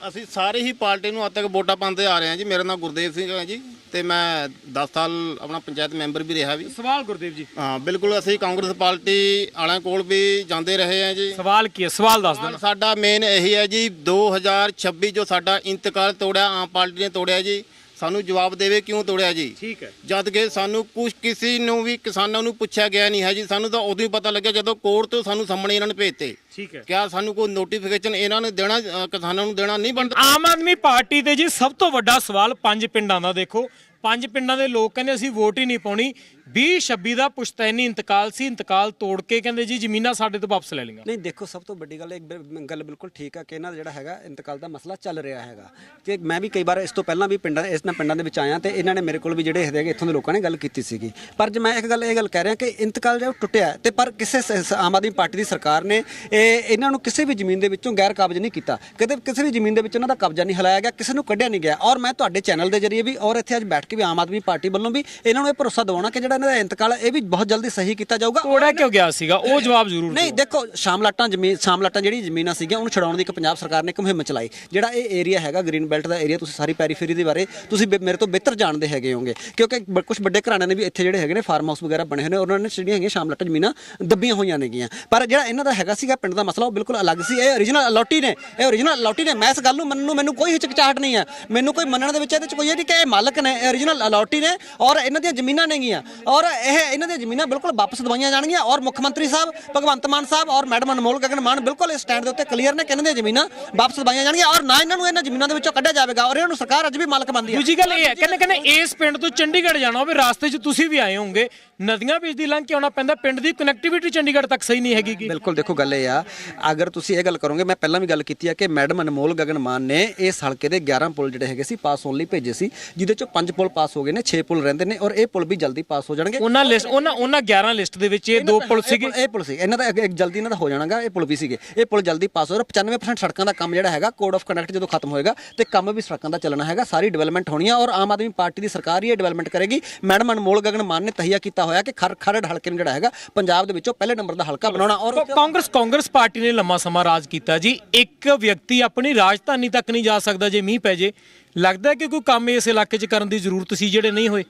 ਅਸੀਂ ਸਾਰੇ ਹੀ ਪਾਰਟੀ ਨੂੰ ਅੱਜ ਤੱਕ ਵੋਟਾਂ ਪਾਉਂਦੇ ਆ ਰਹੇ ਹਾਂ ਜੀ। ਮੇਰਾ ਨਾਮ ਗੁਰਦੇਵ ਸਿੰਘ ਹੈ ਜੀ ਤੇ ਮੈਂ 10 ਸਾਲ ਆਪਣਾ ਪੰਚਾਇਤ ਮੈਂਬਰ ਵੀ ਰਿਹਾ ਵੀ। ਸਵਾਲ ਗੁਰਦੇਵ ਜੀ। ਹਾਂ ਬਿਲਕੁਲ ਅਸੀਂ ਕਾਂਗਰਸ ਪਾਰਟੀ ਵਾਲਿਆਂ ਕੋਲ ਵੀ ਜਾਂਦੇ ਰਹੇ ਹਾਂ ਜੀ। ਸਵਾਲ ਕੀ ਹੈ? ਸਵਾਲ ਦੱਸ ਦੇਣਾ। ਸਾਡਾ ਮੇਨ ਇਹੀ ਹੈ ਜੀ 2026 ਜੋ ਸਾਡਾ ਇੰਤਕਾਲ ਤੋੜਿਆ ਆਮ ਪਾਰਟੀ ਨੇ ਤੋੜਿਆ ਜੀ। ਸਾਨੂੰ ਜਵਾਬ ਦੇਵੇ ਕਿਉਂ ਤੋੜਿਆ ਜੀ? ਠੀਕ ਹੈ। ਜਦ ਕਿ ਸਾਨੂੰ ਕੁਝ ਕਿਸੇ ਨੂੰ ਵੀ ਕਿਸਾਨਾਂ ਨੂੰ ਪੁੱਛਿਆ ਗਿਆ ਨਹੀਂ ਹੈ ਜੀ। ਸਾਨੂੰ ਤਾਂ ਉਦੋਂ ਹੀ ਪਤਾ ਲੱਗਿਆ ਜਦੋਂ ਕੋਰਟ ਤੋਂ ਸਾਨੂੰ ਸਾਹਮਣੇ ਇਹਨਾਂ ਨੇ ਭੇਜਤੇ। ਠੀਕ ਹੈ। ਕਿਆ ਸਾਨੂੰ ਕੋਈ ਨੋਟੀਫਿਕੇਸ਼ਨ ਇਹਨਾਂ ਨੇ ਦੇਣਾ ਅ, ਕਿਸਾਨਾਂ ਨੂੰ ਦੇਣਾ ਨਹੀਂ ਬਣਦਾ? ਆਮ ਆਦਮੀ ਪਾਰਟੀ ਤੇ ਜੀ ਸਭ ਤੋਂ ਵੱਡਾ ਸਵਾਲ ਪੰਜ ਪਿੰਡਾਂ ਦਾ ਦੇਖੋ। ਪੰਜ ਪਿੰਡਾਂ ਦੇ ਲੋਕ ਕਹਿੰਦੇ ਅਸੀਂ ਵੋਟ ਹੀ ਨਹੀਂ ਪਾਉਣੀ। 2026 ਦਾ ਪੁਸ਼ਤੈਨੀ ਇੰਤਕਾਲ ਸੀ, ਇੰਤਕਾਲ ਤੋੜ ਕੇ ਕਹਿੰਦੇ ਜੀ ਜ਼ਮੀਨਾਂ ਸਾਡੇ ਤੋਂ ਵਾਪਸ ਲੈ ਲਈਆਂ। ਨਹੀਂ, ਦੇਖੋ, ਸਭ ਤੋਂ ਵੱਡੀ ਗੱਲ ਇੱਕ ਗੱਲ ਬਿਲਕੁਲ ਠੀਕ ਆ ਕਿ ਇਹਨਾਂ ਦਾ ਜਿਹੜਾ ਹੈਗਾ ਇੰਤਕਾਲ ਦਾ ਮਸਲਾ ਚੱਲ ਰਿਹਾ ਹੈਗਾ। ਤੇ ਮੈਂ ਵੀ ਕਈ ਵਾਰ ਇਸ ਤੋਂ ਪਹਿਲਾਂ ਵੀ ਪਿੰਡਾਂ, ਇਸ ਨਾਲ ਪਿੰਡਾਂ ਦੇ ਵਿੱਚ ਆਇਆ ਤੇ ਇਹਨਾਂ ਨੇ ਮੇਰੇ ਕੋਲ ਵੀ ਜਿਹੜੇ ਹੈਗੇ ਇੱਥੋਂ ਦੇ ਲੋਕਾਂ ਨੇ ਗੱਲ ਕੀਤੀ ਸੀਗੀ। ਪਰ ਜੇ ਮੈਂ ਇੱਕ ਗੱਲ, ਇਹ ਗੱਲ ਕਹਿ ਰਿਹਾ ਕਿ ਇੰਤਕਾਲ ਜਿਹੜਾ ਟੁੱਟਿਆ ਹੈ ਤੇ ਪਰ ਕਿਸੇ ਆਮ ਆਦਮੀ ਪਾਰਟੀ ਦੀ ਸਰਕਾਰ ਨੇ ਇਹ, ਇਹਨਾਂ ਨੂੰ ਕਿਸੇ ਵੀ ਜ਼ਮੀਨ ਦੇ ਵਿੱਚੋਂ ਗੈਰ ਕਾਬਜ਼ ਨਹੀਂ ਕੀਤਾ। ਕਦੇ ਕਿਸੇ ਵੀ ਜ਼ਮੀਨ ਦੇ ਵਿੱਚ ਇਹਨਾਂ ਦਾ ਕਬਜ਼ਾ ਨਹੀਂ ਹਲਾਇਆ ਗਿਆ, ਕਿਸੇ ਨੂੰ ਕੱਢਿਆ ਨਹੀਂ ਗਿਆ। ਔਰ ਮੈਂ ਤੁਹਾਡੇ ਚੈਨਲ ਦੇ ਜ਼ਰੀਏ ਵੀ ਔਰ ਇੱਥੇ ਅੱਜ ਬੈਠ ਕੇ ਵੀ ਆਮ ਆਦਮੀ ਪਾਰਟੀ ਵੱਲੋਂ ਵੀ ਇਹਨਾਂ ਨੂੰ ਇਹ ਭਰੋਸਾ ਦਿਵਾਉਣਾ ਕਿ ਜਿਹੜਾ ਇਹਨਾਂ ਦਾ ਇੰਤਕਾਲ ਇਹ ਵੀ ਬਹੁਤ ਜਲਦੀ ਸਹੀ ਕੀਤਾ ਜਾਊਗਾ। ਤੋੜਿਆ ਕਿਉਂ ਗਿਆ ਸੀਗਾ? ਉਹ ਜਵਾਬ ਜ਼ਰੂਰ ਨਹੀਂ ਦੇਖੋ ਸ਼ਾਮਲਾਟਾਂ ਜ਼ਮੀਨ ਸ਼ਾਮਲਾਟਾਂ ਜਿਹੜੀ ਜ਼ਮੀਨਾਂ ਸੀਗੀਆਂ ਉਹਨੂੰ ਛਡਾਉਣ ਦੀ ਇੱਕ ਪੰਜਾਬ ਸਰਕਾਰ ਨੇ ਇੱਕ ਮੁਹਿੰਮ ਚਲਾਈ ਜਿਹੜਾ ਇਹ ਏਰੀਆ ਹੈਗਾ ਗ੍ਰੀਨ ਬੈਲਟ ਦਾ ਏਰੀਆ ਤੁਸੀਂ ਸਾਰੀ ਪੈਰੀਫੇਰੀ ਦੇ ਬਾਰੇ ਤੁਸੀਂ ਬੇ- ਮੇਰੇ ਤੋਂ ਬਿਹਤਰ ਜਾਣਦੇ ਹੈਗੇ ਹੋਗੇ ਕਿਉਂਕਿ ਕੁਝ ਵੱਡੇ ਘਰਾਣਿਆਂ ਨੇ ਵੀ ਇੱਥੇ ਜਿਹੜੇ ਹੈਗੇ ਨੇ ਫਾਰਮ ਹਾਊਸ ਵਗੈਰਾ ਬਣੇ ਹੋਏ ਨੇ ਉਹਨਾਂ ਨੇ ਜਿਹੜੀਆਂ ਹੈਗੀਆਂ ਸ਼ਾਮਲਾਟਾਂ ਜ਼ਮੀਨਾਂ ਦੱਬੀਆਂ ਹੋਈਆਂ ਨੇਗੀਆਂ। ਪਰ ਜਿਹੜਾ ਇਹਨਾਂ ਦਾ ਹੈਗਾ ਸੀਗਾ ਪਿੰਡ ਦਾ ਮਸਲਾ ਉਹ ਬਿਲਕੁਲ ਅਲੱਗ ਸੀ। ਇਹ origignal ਅਲੌਟੀ ਨੇ ਇਹ origignal ਅਲੌਟੀ ਨੇ। ਮੈਂ ਇਸ ਗੱਲ ਨੂੰ ਮੰਨਣ ਨੂੰ ਮੈਨੂੰ ਕੋਈ ਹਿਚਕਚਾਹਟ ਨਹੀਂ ਹੈ। ਮੈਨੂੰ ਕੋਈ ਮੰਨਣ ਦੇ ਵਿੱਚ ਇਹਦੇ ਚ ਕੋਈ ਇਹ ਨਹੀਂ ਕਿ ਇਹ ਮਾਲਕ ਨੇ ਇਹ origignal ਅਲੌਟੀ ਨੇ ਔਰ ਇਹਨਾਂ ਦੀਆਂ ਜ਼ਮੀਨਾਂ ਨੇਗੀਆਂ। ਔਰ ਇਹ ਇਹਨਾਂ ਦੀਆਂ ਜ਼ਮੀਨਾਂ ਬਿਲਕੁਲ ਵਾਪਸ ਦਵਾਈਆਂ ਜਾਣਗੀਆਂ ਔਰ ਮੁੱਖ ਮੰਤਰੀ ਸਾਹਿਬ ਭਗਵੰਤ ਮਾਨ ਸਾਹਿਬ ਔਰ ਮੈਡਮ ਅਨਮੋਲ ਗਗਨ ਮਾਨ ਬਿਲਕੁਲ ਇਸ ਸਟੈਂਡ ਦੇ ਉੱਤੇ ਕਲੀਅਰ ਨੇ ਕਿ ਇਹਨਾਂ ਦੀਆਂ ਜ਼ਮੀਨਾਂ ਵਾਪਸ ਦਵਾਈਆਂ ਜਾਣਗੀਆਂ ਔਰ ਨਾ ਇਹਨਾਂ ਨੂੰ ਇਹਨਾਂ ਜ਼ਮੀਨਾਂ ਦੇ ਵਿੱਚੋਂ ਕੱਢਿਆ ਜਾਵੇਗਾ ਔਰ ਇਹਨਾਂ ਨੂੰ ਸਰਕਾਰ ਅੱਜ ਵੀ ਮਾਲਕ ਬਣਦੀ ਹੈ। ਦੂਜੀ ਗੱਲ ਇਹ ਹੈ ਕਹਿੰਦੇ ਕਹਿੰਦੇ ਇਸ ਪਿੰਡ ਤੋਂ ਚੰਡੀਗੜ੍ਹ ਜਾਣਾ ਹੋਵੇ ਰਾਸਤੇ 'ਚ ਤੁਸੀਂ ਵੀ ਆਏ ਹੋਵੋਗੇ। ਨਦੀਆਂ ਵਿੱਚ ਦੀ ਲੰਘ ਕੇ ਆਉਣਾ ਪੈਂਦਾ ਪਿੰਡ ਦੀ ਕਨੈਕਟੀਵਿਟੀ ਚੰਡੀਗੜ੍ਹ ਤੱਕ ਸਹੀ ਨਹੀਂ ਹੈਗੀ। ਬਿਲਕੁਲ ਦੇਖੋ ਗੱਲ ਇਹ ਆ ਅਗਰ ਤੁਸੀਂ ਇਹ ਗੱਲ ਕਰੋਗੇ ਮੈਂ ਪਹਿਲਾਂ ਵੀ ਗੱਲ ਕੀਤੀ ਆ ਕਿ ਮੈਡਮ ਅਨਮੋਲ ਗਗਨ ਮਾਨ ਨੇ ਇਸ ਹਲਕੇ ਦੇ 11 ਪੁਲ ਜਿਹੜੇ ਹੈਗੇ ਸੀ ਪਾਸ ਹੋਣ ਲਈ ਭੇਜੇ ਸੀ ਜਿਹਦੇ ਚੋਂ 5 ਪੁਲ ਪਾਸ ਹੋ ਗਏ ਨੇ 6 ਪੁਲ ਰਹਿੰਦੇ ਨੇ ਔਰ ਇਹ ਪੁਲ ਵੀ ਜਲਦੀ ਪਾਸ ਹੋ ਜਾਣਗੇ? ਉਹਨਾਂ ਲਿਸਟ ਉਹਨਾਂ ਉਹਨਾਂ 11 ਲਿਸਟ ਦੇ ਵਿੱਚ ਇਹ ਦੋ ਪੁਲ ਸੀਗੇ। ਇਹ ਪੁਲ ਸੀ। ਇਹਨਾਂ ਦਾ ਇੱਕ- ਜਲਦੀ ਇਹਨਾਂ ਦਾ ਹੋ ਜਾਣਾਗਾ ਇਹ ਪੁਲ ਵੀ ਸੀਗੇ। ਇਹ ਪੁਲ ਜਲਦੀ ਪਾਸ ਹੋ ਰਿਹਾ 95% ਸੜਕਾਂ ਦਾ ਕੰਮ ਜਿਹੜਾ ਹੈਗਾ ਕੋਡ ਆਫ ਕੰਡਕਟ ਜਦੋਂ ਖਤਮ ਹੋਏਗਾ ਤੇ ਕੰਮ ਵੀ ਸੜਕਾਂ ਦਾ ਚੱਲਣਾ ਹੈਗਾ ਸਾਰੀ ਡਿਵੈਲਪਮੈਂਟ ਹੋਣੀ ਆ ਔਰ ਆਮ ਆਦਮੀ ਪਾਰਟੀ ਦੀ ਸਰਕਾਰ ਹੀ ਇਹ ਡਿਵੈਲਪਮੈਂਟ ਕਰੇਗੀ। ਮੈਡਮ ਅਨਮੋਲ ਗਗਨ ਮਾਨ ਨੇ ਤਹੀਆ ਕੀਤਾ ਹੋਇਆ ਕਿ ਖਰ ਖਰੜ ਹਲਕੇ ਨੂੰ ਜਿਹੜਾ ਹੈਗਾ ਪੰਜਾਬ ਦੇ ਵਿੱਚੋਂ ਪਹਿਲੇ ਨੰਬਰ ਦਾ ਹਲਕਾ ਬਣਾਉਣਾ ਔਰ ਕਾਂਗਰਸ ਕਾਂਗਰਸ ਪਾਰਟੀ ਨੇ ਲੰਮਾ ਸਮਾਂ ਰਾਜ ਕੀਤਾ ਜੀ। ਇੱਕ ਵਿਅਕਤੀ ਆਪਣੀ ਰਾਜਧਾਨੀ ਤੱਕ ਨਹੀਂ ਜਾ ਸਕਦਾ ਜੇ ਮੀਂਹ ਪੈ ਜੇ। ਲੱਗਦਾ ਕਿ ਕੋਈ ਕੰਮ ਇਸ ਇਲਾਕੇ 'ਚ ਕਰਨ ਦੀ ਜ਼ਰੂਰਤ ਸੀ ਜਿਹੜੇ ਨਹੀਂ ਹੋਏ?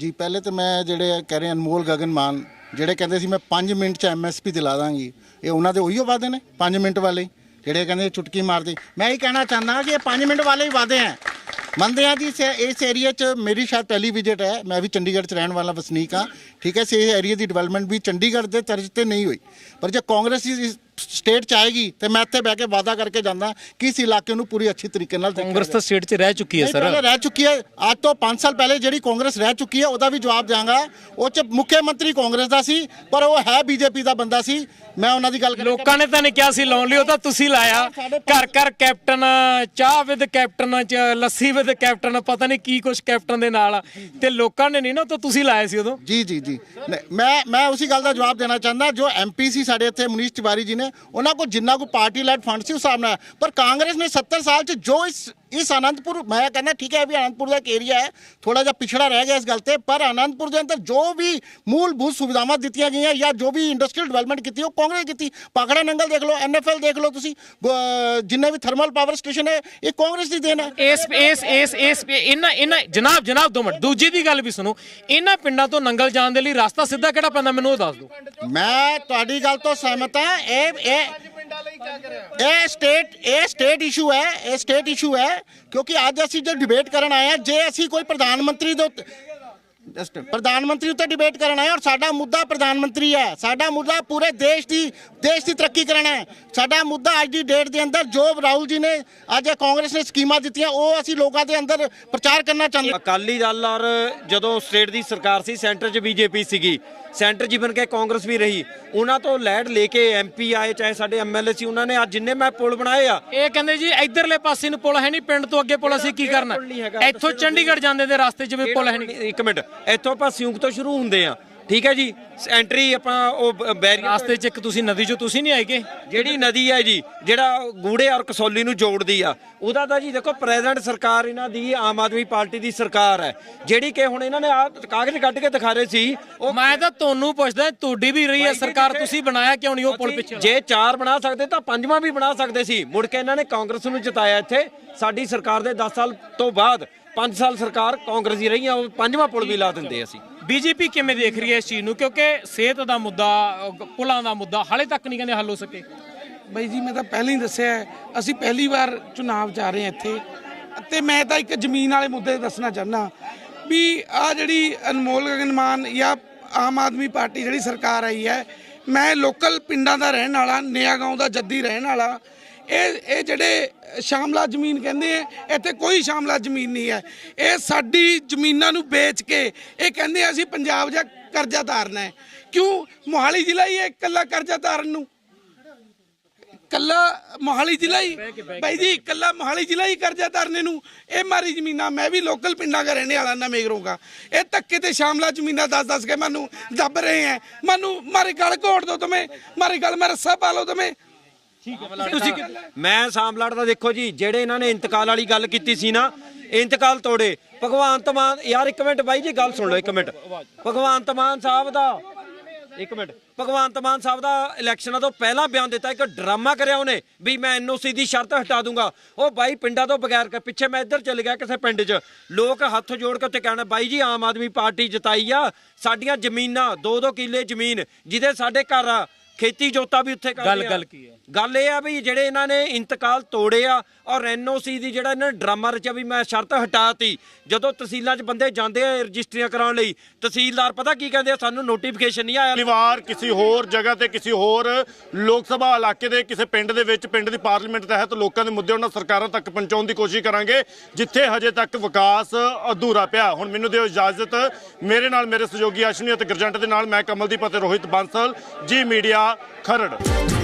ਜੀ, ਪਹਿਲੇ ਤਾਂ ਮੈਂ ਜਿਹੜੇ ਕਹਿ ਰਹੇ ਅਨਮੋਲ ਗਗਨ ਮਾਨ ਜਿਹੜੇ ਕਹਿੰਦੇ ਸੀ ਮੈਂ 5 ਮਿੰਟ ਚ ਐਮਐਸਪੀ ਦਿਲਾ ਦਾਂਗੀ, ਇਹ ਉਹਨਾਂ ਦੇ ਉਹੀਓ ਵਾਅਦੇ ਨੇ 5 ਮਿੰਟ ਵਾਲੇ ਜਿਹੜੇ ਕਹਿੰਦੇ ਚੁਟਕੀ ਮਾਰਦੇ, ਮੈਂ ਇਹ ਕਹਿਣਾ ਚਾਹੁੰਦਾ ਕਿ ਇਹ 5 ਮਿੰਟ ਵਾਲੇ ਹੀ ਵਾਅਦੇ ਹੈ। ਮੰਨਦੇ ਆ ਜੀ, ਇਸ- ਇਸ ਏਰੀਆ 'ਚ ਮੇਰੀ ਸ਼ਾਇਦ ਪਹਿਲੀ ਵਿਜ਼ਿਟ ਹੈ, ਮੈਂ ਵੀ ਚੰਡੀਗੜ੍ਹ 'ਚ ਰਹਿਣ ਵਾਲਾ ਵਸਨੀਕ ਹਾਂ। ਠੀਕ ਹੈ ਸੇ ਏਰੀਆ ਦੀ ਡਿਵੈਲਪਮੈਂਟ ਵੀ ਚੰਡੀਗੜ੍ਹ ਦੇ ਤਰਜ਼ ਤੇ ਨਹੀਂ ਹੋਈ। ਪਰ ਜੇ ਕਾਂਗਰਸ ਇਸ ਸਟੇਟ 'ਚ ਆਏਗੀ ਤੇ ਮੈਂ ਇੱਥੇ ਬਹਿ ਕੇ ਵਾਅਦਾ ਕਰਕੇ ਜਾਂਦਾ ਕਿ ਇਸ ਇਲਾਕੇ ਨੂੰ ਪੂਰੀ ਅੱਛੀ ਤਰੀਕੇ ਨਾਲ ਕਾਂਗਰਸ ਤਾਂ ਸਟੇਟ 'ਚ ਰਹਿ ਚੁੱਕੀ ਹੈ ਸਰ। ਪਹਿਲੇ ਰਹਿ ਚੁੱਕੀ ਹੈ। ਅੱਜ ਤੋਂ 5 ਸਾਲ ਪਹਿਲੇ ਜਿਹੜੀ ਕਾਂਗਰਸ ਰਹਿ ਚੁੱਕੀ ਹੈ ਉਹਦਾ ਵੀ ਜਵਾਬ ਦਿਆਂਗਾ। ਉਹ ਚ ਮੁੱਖ ਮੰਤਰੀ ਕਾਂਗਰਸ ਦਾ ਸੀ ਪਰ ਉਹ ਹੈ ਬੀਜੇਪੀ ਦਾ ਬੰਦਾ ਸੀ। ਮੈਂ ਉਹਨਾਂ ਦੀ ਗੱਲ ਕਰ ਲੋਕਾਂ ਨੇ ਤਾਂ ਨਹੀਂ ਕਿਹਾ ਸੀ ਲਾਉਣ ਲਈ ਉਹ ਤਾਂ ਤੁਸੀਂ ਲਾਇਆ। ਘਰ ਘਰ ਕੈਪਟਨ ਚਾਹ ਵਿਦ ਕੈਪਟਨ ਚ ਲੱਸੀ ਵਿਦ ਕੈਪਟਨ ਪਤਾ ਨਹੀਂ ਕੀ ਕੁਛ ਕੈਪਟਨ ਦੇ ਨਾਲ। ਤੇ ਲੋਕਾਂ ਨੇ ਨਹੀਂ ਨਾ ਉਹ ਤਾਂ ਤੁਸੀਂ ਲਾਇਆ ਸੀ ਉਦੋਂ। ਜੀ ਜੀ ਜੀ। ਮੈਂ ਮੈਂ ਉਸੇ ਗੱਲ ਦਾ ਜਵਾਬ ਦੇਣਾ ਚਾਹੁੰਦਾ। ਜੋ ਐਮਪੀ ਸੀ ਸਾਡੇ ਇੱਥੇ ਮਨੀਸ਼ ਤਿਵਾਰੀ ਜੀ ਨੇ ਉਹਨਾਂ ਕੋਲ ਜਿੰਨਾ ਕੋ ਪਾਰਟੀ ਲੈਡ ਫੰਡ ਸੀ, ਉਸ ਹਿਸਾਬ ਨਾਲ। ਪਰ ਕਾਂਗਰਸ ਨੇ 70 ਸਾਲ ਚ ਜੋ ਇਸ ਇਸ ਆਨੰਦਪੁਰ ਮੈਂ ਕਹਿੰਦਾ ਠੀਕ ਹੈ ਵੀ ਆਨੰਦਪੁਰ ਦਾ ਇੱਕ ਏਰੀਆ ਹੈ ਥੋੜਾ ਜਿਹਾ ਪਿਛੜਾ ਰਹਿ ਗਿਆ ਇਸ ਗੱਲ ਤੇ ਪਰ ਆਨੰਦਪੁਰ ਦੇ ਅੰਦਰ ਜੋ ਵੀ ਮੂਲਭੂਤ ਸੁਵਿਧਾਵਾਂ ਦਿੱਤੀਆਂ ਗਈਆਂ ਜਾਂ ਜੋ ਵੀ ਇੰਡਸਟਰੀਅਲ ਡਿਵੈਲਪਮੈਂਟ ਕੀਤੀ ਉਹ ਕਾਂਗਰਸ ਕੀਤੀ। ਪਾਖੜਾ ਨੰਗਲ ਦੇਖ ਲਓ ਐਨਐਫਐਲ ਦੇਖ ਲਓ ਤੁਸੀਂ ਜਿੰਨੇ ਵੀ ਥਰਮਲ ਪਾਵਰ ਸਟੇਸ਼ਨ ਹੈ ਇਹ ਕਾਂਗਰਸ ਦੀ ਦੇਣ ਹੈ ਇਸ ਇਸ ਇਸ ਇਸ ਇਹਨਾਂ ਇਹਨਾਂ ਜਨਾਬ ਜਨਾਬ ਦੋ ਮਿੰਟ ਦੂਜੀ ਦੀ ਗੱਲ ਵੀ ਸੁਣੋ ਇਹਨਾਂ ਪਿੰਡਾਂ ਤੋਂ ਨੰਗਲ ਜਾਣ ਦੇ ਲਈ ਰਸਤਾ ਸਿੱਧਾ ਕਿਹੜਾ ਪੈਂਦਾ ਮੈਨੂੰ ਉਹ ਦੱਸ ਦਿਓ। ਮੈਂ ਤੁਹਾਡੀ ਗੱਲ ਤੋਂ ਸਹਿਮਤ ਹਾਂ ਇਹ ਇਹ ਇਹ ਸਟੇਟ ਇਹ ਸਟੇਟ ਇਸ਼ੂ ਹੈ ਇਹ ਸਟੇਟ ਇਸ਼ੂ ਹੈ ਕਿਉਂਕਿ ਅੱਜ ਅਸੀਂ ਜੋ ਡਿਬੇਟ ਕਰਨ ਆਏ ਹਾਂ, ਜੇ ਅਸੀਂ ਕੋਈ ਪ੍ਰਧਾਨ ਮੰਤਰੀ ਦੇ ਉੱਤੇ ਪ੍ਰਧਾਨ ਮੰਤਰੀ ਉੱਤੇ ਡਿਬੇਟ ਕਰਨ ਆਏ ਔਰ ਸਾਡਾ ਮੁੱਦਾ ਪ੍ਰਧਾਨ ਮੰਤਰੀ ਹੈ, ਸਾਡਾ ਮੁੱਦਾ ਪੂਰੇ ਦੇਸ਼ ਦੀ ਦੇਸ਼ ਦੀ ਤਰੱਕੀ ਕਰਨਾ ਹੈ। ਸਾਡਾ ਮੁੱਦਾ ਅੱਜ ਦੀ ਡੇਟ ਦੇ ਅੰਦਰ ਜੋ ਰਾਹੁਲ ਜੀ ਨੇ ਅੱਜ ਕਾਂਗਰਸ ਨੇ ਸਕੀਮਾਂ ਦਿੱਤੀਆਂ, ਉਹ ਅਸੀਂ ਲੋਕਾਂ ਦੇ ਅੰਦਰ ਪ੍ਰਚਾਰ ਕਰਨਾ ਚਾਹੁੰਦੇ ਅਕਾਲੀ ਦਲ ਔਰ ਜਦੋਂ ਸਟੇਟ ਦੀ ਸਰਕਾਰ ਸੀ, ਸੈਂਟਰ 'ਚ ਬੀਜੇਪੀ ਸੀਗੀ। ਸੈਂਟਰ 'ਚ ਬਣ ਕੇ ਕਾਂਗਰਸ ਵੀ ਰਹੀ। ਉਹਨਾਂ ਤੋਂ ਲੈਡ ਲੈ ਕੇ ਐਮਪੀ ਆਏ ਚਾਹੇ ਸਾਡੇ ਐਮਐਲਏ ਸੀ ਉਹਨਾਂ ਨੇ ਅੱਜ ਜਿੰਨੇ ਮੈਂ ਪੁਲ ਬਣਾਏ ਆ। ਇਹ ਕਹਿੰਦੇ ਜੀ ਇਧਰਲੇ ਪਾਸੇ ਨੂੰ ਪੁਲ ਹੈ ਨਹੀਂ ਪਿੰਡ ਤੋਂ ਅੱਗੇ ਪੁਲ ਅਸੀਂ ਕੀ ਕਰਨਾ? ਇੱਥੋਂ ਚੰਡੀਗੜ੍ਹ ਜਾਂਦੇ ਦੇ ਰਸਤੇ 'ਚ ਵੀ ਪੁਲ ਹੈ ਨਹੀਂ ਇੱਕ ਮਿੰਟ। ਇੱਥੋਂ ਆਪਾਂ ਸਿਉਂਕ ਤੋਂ ਸ਼ੁਰੂ ਹੁੰਦੇ ਆ। ਠੀਕ ਹੈ ਜੀ? ਐਂਟਰੀ ਆਪਾਂ ਉਹ ਬੈਰੀਅਰ ਰਾਸਤੇ 'ਚ ਇੱਕ ਤੁਸੀਂ ਨਦੀ 'ਚੋਂ ਤੁਸੀਂ ਨਹੀਂ ਆਏਗੇ? ਜਿਹੜੀ ਨਦੀ ਹੈ ਜੀ ਜਿਹੜਾ ਗੂੜੇ ਔਰ ਕਸੌਲੀ ਨੂੰ ਜੋੜਦੀ ਆ ਉਹਦਾ ਤਾਂ ਜੀ ਦੇਖੋ ਪ੍ਰੈਜ਼ੀਡੈਂਟ ਸਰਕਾਰ ਇਹਨਾਂ ਦੀ ਆਮ ਆਦਮੀ ਪਾਰਟੀ ਦੀ ਸਰਕਾਰ ਹੈ। ਜਿਹੜੀ ਕਿ ਹੁਣ ਇਹਨਾਂ ਨੇ ਆ ਕਾਗਜ਼ ਕੱਢ ਕੇ ਦਿਖਾ ਰਹੇ ਸੀ ਉਹ ਮੈਂ ਤਾਂ ਤੁਹਾਨੂੰ ਪੁੱਛਦਾ ਤੁਹਾਡੀ ਵੀ ਰਹੀ ਹੈ ਸਰਕਾਰ ਤੁਸੀਂ ਬਣਾਇਆ ਕਿਉਂ ਨਹੀਂ ਉਹ ਪੁਲ ਪਿੱਛੇ? ਜੇ ਚਾਰ ਬਣਾ ਸਕਦੇ ਤਾਂ ਪੰਜਵਾਂ ਵੀ ਬਣਾ ਸਕਦੇ ਸੀ। ਮੁੜ ਕੇ ਇਹਨਾਂ ਨੇ ਕਾਂਗਰਸ ਨੂੰ ਜਿਤਾਇਆ ਇੱਥੇ। ਸਾਡੀ ਸਰਕਾਰ ਦੇ 10 ਸਾਲ ਤੋਂ ਬਾਅਦ 5 ਸਾਲ ਸਰਕਾਰ ਕਾਂਗਰਸ ਦੀ ਰਹੀ ਆ ਉਹ ਪੰਜਵਾਂ ਪੁਲ ਵੀ ਲਾ ਦਿੰਦੇ ਅਸੀਂ। ਬੀਜੇਪੀ ਕਿਵੇਂ ਦੇਖ ਰਹੀ ਹੈ ਇਸ ਚੀਜ਼ ਨੂੰ? ਕਿਉਂਕਿ ਸਿਹਤ ਦਾ ਮੁੱਦਾ ਪੁਲਾਂ ਦਾ ਮੁੱਦਾ ਹਾਲੇ ਤੱਕ ਨਹੀਂ ਕਹਿੰਦੇ ਹੱਲ ਹੋ ਸਕੇ। ਬਾਈ ਜੀ, ਮੈਂ ਤਾਂ ਪਹਿਲਾਂ ਹੀ ਦੱਸਿਆ ਅਸੀਂ ਪਹਿਲੀ ਵਾਰ ਚੁਣਾਵ ਜਾ ਰਹੇ ਹਾਂ ਇੱਥੇ। ਤੇ ਮੈਂ ਤਾਂ ਇੱਕ ਜ਼ਮੀਨ ਵਾਲੇ ਮੁੱਦੇ ਦੱਸਣਾ ਚਾਹੁੰਦਾ ਵੀ ਆ ਜਿਹੜੀ ਅਨਮੋਲ ਗਗਨਮਾਨ ਜਾਂ ਆਮ ਆਦਮੀ ਪਾਰਟੀ ਜਿਹੜੀ ਸਰਕਾਰ ਆਈ ਹੈ, ਮੈਂ ਲੋਕਲ ਪਿੰਡਾਂ ਦਾ ਰਹਿਣ ਵਾਲਾ ਨਿਆ ਦਾ ਜੱਦੀ ਰਹਿਣ ਵਾਲਾ ਇਹ ਇਹ ਜਿਹੜੇ ਸ਼ਾਮਲਾ ਜ਼ਮੀਨ ਕਹਿੰਦੇ ਆ ਇੱਥੇ ਕੋਈ ਸ਼ਾਮਲਾ ਜ਼ਮੀਨ ਨਹੀਂ ਹੈ। ਇਹ ਸਾਡੀ ਜ਼ਮੀਨਾਂ ਨੂੰ ਵੇਚ ਕੇ ਇਹ ਕਹਿੰਦੇ ਆ ਅਸੀਂ ਪੰਜਾਬ ਜਾਂ ਕਰਜ਼ਾ ਤਾਰਨਾ ਹੈ। ਕਿਉਂ? ਮੋਹਾਲੀ ਜ਼ਿਲ੍ਹਾ ਹੀ ਇਕੱਲਾ ਕਰਜ਼ਾ ਤਾਰਨ ਨੂੰ। ਕੱਲਾ ਮੋਹਾਲੀ ਜ਼ਿਲ੍ਹਾ ਹੀ? ਬਾਈ ਜੀ ਕੱਲਾ ਮੋਹਾਲੀ ਜ਼ਿਲ੍ਹਾ ਹੀ ਕਰਜ਼ਾ ਧਰਨੇ ਨੂੰ। ਇਹ ਮਾਰੀ ਜ਼ਮੀਨਾਂ ਮੈਂ ਵੀ ਲੋਕਲ ਪਿੰਡਾਂ ਦਾ ਰਹਿਣੇ ਵਾਲਾ ਨਾ ਮੇਗਰੋਂ ਇਹ ਧੱਕੇ ਤੇ ਸ਼ਾਮਲਾ ਜ਼ਮੀਨਾਂ ਦੱਸ ਦੱਸ ਕੇ ਮੈਨੂੰ ਦੱਬ ਰਹੇ ਹੈ ਮੈਨੂੰ ਮਾਰੇ ਗਲ ਘੋੜ ਦੋ ਤੁਮੇ ਮਾਰੇ ਗਲ ਮੈਂ ਰੱਸਾ ਪਾ ਲਓ ਤੁਮੇ। ਤੁਸੀਂ ਮੈਂ ਸਾਮਲਾੜ ਦਾ ਦੇਖੋ ਜੀ ਜਿਹੜੇ ਇਹਨਾਂ ਨੇ ਇੰਤਕਾਲ ਵਾਲੀ ਗੱਲ ਕੀਤੀ ਸੀ ਨਾ ਇੰਤਕਾਲ ਤੋੜੇ। ਭਗਵੰਤ ਮਾਨ ਯਾਰ ਇੱਕ ਮਿੰਟ ਬਾਈ ਜੀ ਗੱਲ ਸੁਣ ਲਓ ਇੱਕ ਮਿੰਟ। ਭਗਵੰਤ ਮਾਨ ਸਾਹਿਬ ਦਾ ਇੱਕ ਮਿੰਟ। ਭਗਵੰਤ ਮਾਨ ਸਾਹਿਬ ਦਾ ਇਲੈਕਸ਼ਨਾਂ ਤੋਂ ਪਹਿਲਾਂ ਬਿਆਨ ਦਿੱਤਾ ਇੱਕ ਡਰਾਮਾ ਕਰਿਆ ਉਹਨੇ ਵੀ ਮੈਂ ਐਨਓਸੀ ਦੀ ਸ਼ਰਤ ਹਟਾ ਦੂੰਗਾ। ਉਹ ਬਾਈ ਪਿੰਡਾਂ ਤੋਂ ਬਗੈਰ ਕੇ ਪਿੱਛੇ ਮੈਂ ਇੱਧਰ ਚਲ ਗਿਆ ਕਿਸੇ ਪਿੰਡ 'ਚ। ਲੋਕ ਹੱਥ ਜੋੜ ਕੇ ਉੱਤੇ ਕਹਿਣਾ ਬਾਈ ਜੀ ਆਮ ਆਦਮੀ ਪਾਰਟੀ ਜਿਤਾਈ ਆ। ਸਾਡੀਆਂ ਜ਼ਮੀਨਾਂ ਦੋ ਦੋ ਕਿੱਲੇ ਜ਼ਮੀਨ ਜਿਹਦੇ ਸਾਡੇ ਘਰ ਆ। ਖੇਤੀ ਜੋਤਾ ਵੀ ਉੱਥੇ ਕਰਦੇ ਗੱਲ- ਆ ਗੱਲ ਕੀ ਹੈ? ਗੱਲ ਇਹ ਆ ਵੀ ਜਿਹੜੇ ਇਹਨਾਂ ਨੇ ਇੰਤਕਾਲ ਤੋੜੇ ਆ ਔਰ ਐਨਓਸੀ ਦੀ ਜਿਹੜਾ ਇਹਨਾਂ ਨੇ ਡਰਾਮਾ ਰਚਿਆ ਵੀ ਮੈਂ ਸ਼ਰਤ ਹਟਾਤੀ। ਜਦੋਂ ਤਹਿਸੀਲਾਂ 'ਚ ਬੰਦੇ ਜਾਂਦੇ ਆ ਰਜਿਸਟਰੀਆਂ ਕਰਾਉਣ ਲਈ, ਤਹਿਸੀਲਦਾਰ ਪਤਾ ਕੀ ਕਹਿੰਦੇ ਆ? ਸਾਨੂੰ ਨੋਟੀਫਿਕੇਸ਼ਨ ਨਹੀਂ ਆਇਆ। ਪਰਿਵਾਰ ਕਿਸੇ ਹੋਰ ਜਗ੍ਹਾ ਤੇ ਕਿਸੇ ਹੋਰ ਲੋਕ ਸਭਾ ਇਲਾਕੇ ਦੇ, ਕਿਸੇ ਪਿੰਡ ਦੇ ਵਿੱਚ, ਪਿੰਡ ਦੀ ਪਾਰਲੀਮੈਂਟ ਤਹਿਤ ਲੋਕਾਂ ਦੇ ਮੁੱਦੇ ਉਹਨਾਂ ਸਰਕਾਰਾਂ ਤੱਕ ਪਹੁੰਚਾਉਣ ਦੀ ਕੋਸ਼ਿਸ਼ ਕਰਾਂਗੇ, ਜਿੱਥੇ ਹਜੇ ਤੱਕ ਵਿਕਾਸ ਅਧੂਰਾ ਪਿਆ। ਹੁਣ ਮੈਨੂੰ ਦਿਓ ਇਜਾਜ਼ਤ। ਮੇਰੇ ਨਾਲ ਮੇਰੇ ਸਹਿਯੋਗੀ ਅਸ਼ਵਨੀ ਅਤੇ ਗਰਜੰਟ ਦੇ ਨਾਲ ਮੈਂ ਕਮਲਦੀਪ ਅਤੇ ਰੋਹਿਤ ਬਾਂਸਲ, ਜੀ ਮੀਡੀਆ ਖਰੜ।